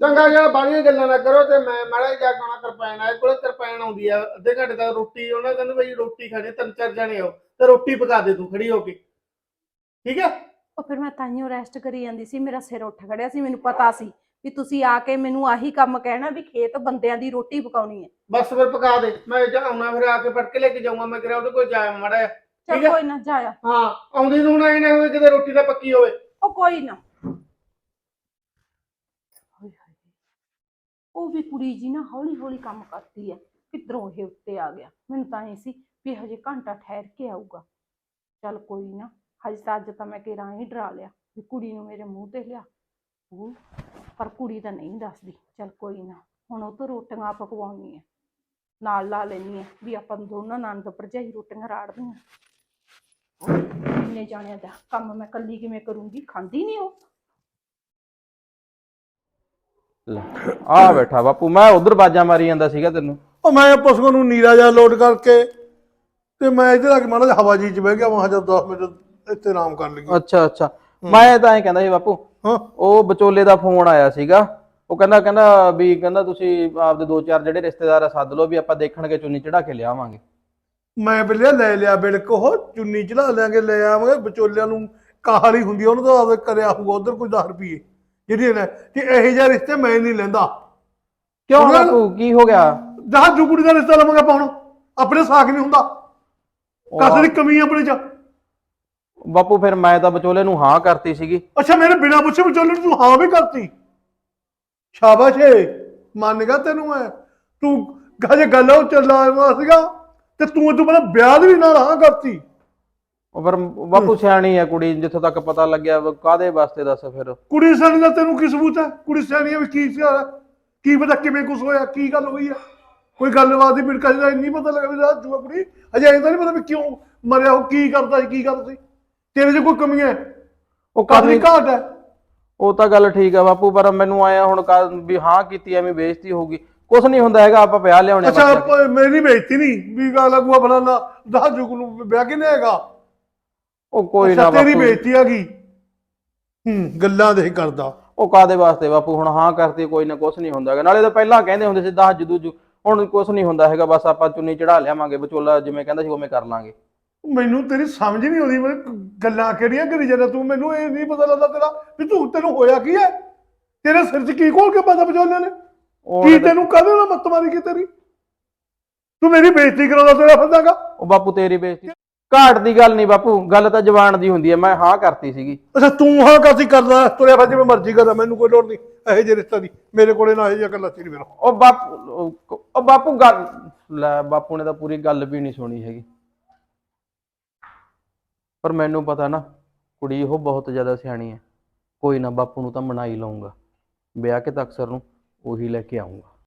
Speaker 2: ਚੰਗਾ ਜਿਹਾ ਬਾਲੀਆਂ ਗੱਲਾਂ ਨਾ ਕਰੋ ਤੇ ਮੈਂ ਮਾੜਾ ਜਿਹਾ ਜਾ ਕੇ ਕਿਰਪਾਨ ਆਏ ਕੋਲੇ ਕਿਰਪਾਨ ਆਉਂਦੀ ਆ ਅੱਧੇ ਘੰਟੇ ਤੱਕ ਰੋਟੀ ਉਹਨਾਂ ਕਹਿੰਦੇ ਬਈ ਰੋਟੀ ਖਾਣੀ ਤਿੰਨ ਚਾਰ ਜਣੇ ਆਓ ਤੇ ਰੋਟੀ ਪਕਾ ਦੇ ਤੂੰ ਖੜੀ ਹੋ ਕੇ। ਠੀਕ ਹੈ
Speaker 3: ਉਹ ਫਿਰ ਮੈਂ ਤਾਈਓ ਰੈਸਟ ਕਰੀ ਜਾਂਦੀ ਸੀ ਮੇਰਾ ਸਿਰ ਉੱਠ ਖੜਿਆ ਸੀ ਮੈਨੂੰ ਪਤਾ ਸੀ ਵੀ ਤੁਸੀਂ ਆ ਕੇ ਮੈਨੂੰ ਆਹੀ ਕੰਮ ਕਹਿਣਾ ਵੀ ਖੇਤ ਬੰਦਿਆਂ ਦੀ ਰੋਟੀ ਪਕਾਉਣੀ ਹੈ।
Speaker 2: ਬਸ ਫਿਰ ਪਕਾ ਦੇ ਮੈਂ ਜਾਉਣਾ ਫਿਰ ਆ ਕੇ ਫੜ ਕੇ ਲੈ ਕੇ ਜਾਊਂਗਾ ਮੈਂ ਕਿਹਾ ਉਹਦੇ ਕੋਲ ਜਾਇਆ ਮਾੜਾ ਠੀਕ
Speaker 3: ਚਲ
Speaker 2: ਹੈ।
Speaker 3: ਕੋਈ ਨਾ ਜਾਇਆ
Speaker 2: ਹਾਂ ਆਉਂਦੀ ਨੂੰ ਨਾ ਇਹਨੇ ਹੋਵੇ ਕਿਤੇ ਰੋਟੀ ਤਾਂ ਪੱਕੀ ਹੋਵੇ।
Speaker 3: ਉਹ ਕੋਈ ਨਾ। ਹਾਏ ਹਾਏ। ਉਹ ਵੀ ਕੁੜੀ ਜੀ ਨਾ ਹੌਲੀ ਹੌਲੀ ਕੰਮ ਕਰਦੀ ਹੈ ਕਿਧਰੋਂ ਇਹ ਉੱਤੇ ਆ ਗਿਆ। ਮੈਨੂੰ ਤਾਂ ਇਹ ਸੀ ਵੀ ਹਜੇ ਘੰਟਾ ਠਹਿਰ ਕੇ ਆਊਗਾ। ਚੱਲ ਕੋਈ ਨਾ ਹਜੇ ਤਾਂ ਅੱਜ ਤਾਂ ਮੈਂ ਕਿਰਾਂ ਹੀ ਡਰਾ ਲਿਆ ਵੀ ਕੁੜੀ ਨੂੰ ਮੇਰੇ ਮੂੰਹ ਤੇ ਲਿਆ। ਉਹ ਪਰ ਕੁੜੀ ਤਾਂ ਨਹੀਂ ਦੱਸਦੀ। ਚੱਲ ਕੋਈ ਨਾ ਹੁਣ ਉਹ ਤੋਂ ਰੋਟੀਆਂ ਪਕਵਾਉਣੀ ਹੈ ਨਾਲ ਲਾ ਲੈਣੀ ਹੈ ਵੀ ਆਪਾਂ ਦੋਨਾਂ ਨੰਦ ਭਰਜਾਈ ਰੋਟੀਆਂ ਰਾੜਦੀਆਂ ਇੰਨੇ ਜਾਣਿਆਂ ਦਾ ਕੰਮ ਮੈਂ ਕੱਲੀ ਕਿਵੇਂ ਕਰੂੰਗੀ? ਖਾਂਦੀ ਨਹੀਂ ਉਹ।
Speaker 5: ਆ ਬੈਠਾ ਬਾਪੂ ਮੈਂ ਉਧਰ ਬਾਜਾਂ ਮਾਰੀ ਜਾਂਦਾ ਸੀਗਾ ਤੈਨੂੰ।
Speaker 6: ਉਹ ਮੈਂ ਪਸ਼ੂ ਨੂੰ ਨੀਰਾ ਜਿਹਾ ਲੋਡ ਕਰਕੇ ਤੇ ਮੈਂ ਇੱਧਰ ਆ ਕੇ ਮਾੜਾ ਜਿਹਾ ਹਵਾ ਜੀ ਚ ਬਹਿ ਗਿਆ ਮੈਂ ਚੱਲ 10 ਮਿੰਟ ਇੱਥੇ ਆਰਾਮ ਕਰ ਲਈਏ
Speaker 5: ਅੱਛਾ ਅੱਛਾ। ਮੈਂ ਤਾਂ ਐਂ ਕਹਿੰਦਾ ਸੀ ਬਾਪੂ
Speaker 6: ਹਾਂ।
Speaker 5: ਉਹ ਵਿਚੋਲੇ ਦਾ ਫੋਨ ਆਇਆ ਸੀਗਾ। ਉਹ ਕਹਿੰਦਾ ਕਹਿੰਦਾ ਵੀ ਕਹਿੰਦਾ ਤੁਸੀਂ ਆਪਦੇ ਦੋ ਚਾਰ ਜਿਹੜੇ ਰਿਸ਼ਤੇਦਾਰ ਆ ਸੱਦ ਲਓ ਵੀ ਆਪਾਂ ਦੇਖਣਗੇ ਚੁੰਨੀ ਚੜਾ ਕੇ ਲਿਆਵਾਂਗੇ।
Speaker 6: ਮੈਂ ਬਿੱਲਿਆ ਲੈ ਲਿਆ ਬਿਲਕ ਉਹ ਚੁੰਨੀ ਚੜਾ ਲਿਆਂਗੇ ਲੈ ਆਵਾਂਗੇ। ਵਿਚੋਲਿਆਂ ਨੂੰ ਕਾਹਲੀ ਹੁੰਦੀ ਆ, ਉਹਨੂੰ ਤਾਂ ਕਰਿਆ ਹੋਊਗਾ ਉਧਰ ਕੋਈ 10 ਰੁਪਏ ਜਿਹੜੀ ਨੇ ਕਿ ਇਹੋ ਜਿਹਾ ਰਿਸ਼ਤੇ ਮੈਂ ਨਹੀਂ ਲੈਂਦਾ।
Speaker 5: ਕਿਉਂ
Speaker 6: ਉਹਨਾਂ-
Speaker 5: ਬਾਪੂ ਕੀ ਹੋ ਗਿਆ?
Speaker 6: ਜਹਾਂ ਜੁਗੜੀ ਦਾ ਰਿਸ਼ਤਾ ਲਵਾਂਗੇ ਆਪਾਂ ਹੁਣ। ਆਪਣੇ ਸਾਖ ਨਹੀਂ ਹੁੰਦਾ। ਕਸ ਦੀ ਕਮੀ ਆ ਆਪਣੇ ਚ?
Speaker 5: ਬਾਪੂ ਫਿਰ ਮੈਂ ਤਾਂ ਵਿਚੋਲੇ ਨੂੰ ਹਾਂ ਕਰਤੀ ਸੀਗੀ।
Speaker 6: ਅੱਛਾ ਮੇਰੇ ਬਿਨਾ ਪੁੱਛੇ ਵਿਚੋਲੇ ਨੂੰ ਤੂੰ ਹਾਂ ਵੀ ਕਰਤੀ? ਸ਼ਾਬਾਸ਼ ਏ ਮੰਨ ਗਿਆ ਤੈਨੂੰ ਮੈਂ। ਤੂੰ ਹਜੇ ਗੱਲ ਉਹ ਚੱਲਾ ਸੀਗਾ। ਤੇ ਤੂੰ ਇਹ ਤੋਂ ਪਹਿਲਾਂ ਵਿਆਹ ਦੀ ਵੀ ਨਾਲ ਹਾਂ ਕਰਤੀ।
Speaker 5: ਉਹ ਫਿਰ ਬਾਪੂ ਸਿਆਣੀ ਆ ਕੁੜੀ ਜਿੱਥੋਂ ਤੱਕ ਪਤਾ ਲੱਗਿਆ ਵਾ, ਕਾਹਦੇ ਵਾਸਤੇ ਦੱਸ ਫਿਰ।
Speaker 6: ਕੁੜੀ ਸਿਆਣੀ ਦਾ ਤੈਨੂੰ ਕੀ ਸਬੂਤ ਹੈ? ਕੁੜੀ ਸਿਆਣੀ ਆ ਵੀ ਕੀ ਸੀ ਕੀ ਪਤਾ ਕਿਵੇਂ ਕੁਛ ਹੋਇਆ ਕੀ ਗੱਲ ਹੋਈ ਆ? ਕੋਈ ਗੱਲਬਾਤ ਦੀ ਬਿੜਕਾ ਜਿਹੜਾ ਨਹੀਂ ਪਤਾ ਲੱਗਾ ਵੀ ਰਾਤ ਜੂਆ ਕੁੜੀ। ਅਜੇ ਤਾਂ ਨਹੀਂ ਪਤਾ ਵੀ ਕਿਉਂ ਮਰਿਆ ਉਹ ਕੀ ਕਰਦਾ ਸੀ ਕੀ ਗੱਲ ਸੀ। ਤੇਰੇ 'ਚ ਕੋਈ ਕਮੀ ਹੈ?
Speaker 5: ਉਹ
Speaker 6: ਕਾਹਦੀ ਘਾਟ ਹੈ।
Speaker 5: ਉਹ ਤਾਂ ਗੱਲ ਠੀਕ ਆ ਬਾਪੂ ਪਰ ਮੈਨੂੰ ਆਇਆ ਹੁਣ ਕਾ- ਵੀ ਹਾਂ ਕੀਤੀ ਐਵੇਂ ਬੇਇੱਜ਼ਤੀ ਹੋਊਗੀ ਕੁਝ ਨਹੀਂ ਹੁੰਦਾ ਹੈਗਾ ਆਪਾਂ ਵਿਆਹ ਲਿਆਉਣੇ
Speaker 6: ਅੱਛਾ ਮੇਰੀ ਬੇਇੱਜ਼ਤੀ ਨਹੀਂ ਵੀ ਗੱਲ ਅਗੂਆ ਫਲਾਣਾ ਦਾ ਜੁਗ ਨੂੰ ਵਿਆਹ ਕਿਨੇ ਹੈਗਾ?
Speaker 5: ਉਹ ਕੋਈ ਨਾ
Speaker 6: ਅੱਛਾ ਤੇਰੀ
Speaker 5: ਬਾਪੂ
Speaker 6: ਬੇਇੱਜ਼ਤੀ ਆ ਗਈ। ਹੂੰ ਗੱਲਾਂ ਦੇ ਕਰਦਾ।
Speaker 5: ਉਹ ਕਾਦੇ ਵਾਸਤੇ ਬਾਪੂ ਹੁਣ ਹਾਂ ਕਰਤੀ ਕੋਈ ਨਾ ਕੁਝ ਨਹੀਂ ਹੁੰਦਾ ਹੈਗਾ। ਨਾਲੇ ਤਾਂ ਪਹਿਲਾਂ ਕਹਿੰਦੇ ਹੁੰਦੇ ਸੀ ਦਸ ਜਦੂ ਹੁਣ ਕੁਝ ਨਹੀਂ ਹੁੰਦਾ ਹੈਗਾ ਬਸ ਆਪਾਂ ਚੁੰਨੀ ਚੜਾ ਲਿਆਵਾਂਗੇ ਵਿਚੋਲਾ ਜਿਵੇਂ ਕਹਿੰਦਾ ਸੀ ਉਵੇਂ ਕਰ ਲਾਂਗੇ।
Speaker 6: ਮੈਨੂੰ ਤੇਰੀ ਸਮਝ ਨਹੀਂ ਆਉਂਦੀ ਮੈਂ ਗੱਲਾਂ ਕਿਹੜੀਆਂ ਕਰੀ ਜਾਂਦਾ ਤੂੰ? ਮੈਨੂੰ ਇਹ ਨਹੀਂ ਪਤਾ ਲੱਗਦਾ ਤੇਰਾ ਵੀ ਤੂੰ ਤੈਨੂੰ ਹੋਇਆ ਕੀ ਹੈ? ਤੇਰੇ ਸਿਰ 'ਚ ਕੀ ਖੋਲ ਕੇ ਪਤਾ ਬਚੋਲਿਆਂ ਨੇ?
Speaker 5: ਉਹ
Speaker 6: ਕੀ ਤੈਨੂੰ ਕਹਦੇ ਨਾ ਮੱਤ ਮਾਰੀ ਕੀ ਤੇਰੀ? ਤੂੰ ਮੇਰੀ ਬੇਇੱਜ਼ਤੀ ਕਰਾਉਂਦਾ ਤੇਰਾ ਫੰਦਾਗਾ
Speaker 5: ਉਹ ਬਾਪੂ ਤੇਰੀ ਬੇਇੱਜ਼ਤੀ। ਘਾਟ ਦੀ ਗੱਲ ਨਹੀਂ ਬਾਪੂ ਗੱਲ ਤਾਂ ਜ਼ਬਾਨ ਦੀ ਹੁੰਦੀ ਹੈ ਮੈਂ ਹਾਂ ਕਰਤੀ ਸੀਗੀ।
Speaker 6: ਅੱਛਾ ਤੂੰ ਹਾਂ ਕਾਸੀ ਕਰਦਾ ਤੁਰਿਆ ਫਿਰ ਜਿਵੇਂ ਮਰਜ਼ੀ ਕਰਦਾ ਮੈਨੂੰ ਕੋਈ ਲੋੜ ਨਹੀਂ ਇਹੋ ਜਿਹੇ ਰਿਸ਼ਤਾ ਦੀ। ਮੇਰੇ ਕੋਲੇ ਨਾ ਇਹ ਜਿਹਾ ਗੱਲਾਂ ਸੀ ਮੇਰਾ
Speaker 5: ਉਹ ਬਾਪੂ ਉਹ- ਬਾਪੂ ਗੱਲ ਲੈ ਬਾਪੂ ਨੇ ਤਾਂ ਪੂਰੀ ਗੱਲ ਵੀ ਨਹੀਂ ਸੁਣੀ ਹੈਗੀ। ਪਰ ਮੈਨੂੰ ਪਤਾ ਨਾ ਕੁੜੀ ਉਹ ਬਹੁਤ ਜ਼ਿਆਦਾ ਸਿਆਣੀ ਹੈ। ਕੋਈ ਨਾ ਬਾਪੂ ਨੂੰ ਤਾਂ ਮਨਾ ਹੀ ਲਊਂਗਾ। ਵਿਆਹ ਕੇ ਤਾਂ ਅਕਸਰ ਨੂੰ ਉਹੀ ਲੈ ਕੇ ਆਉਂਗਾ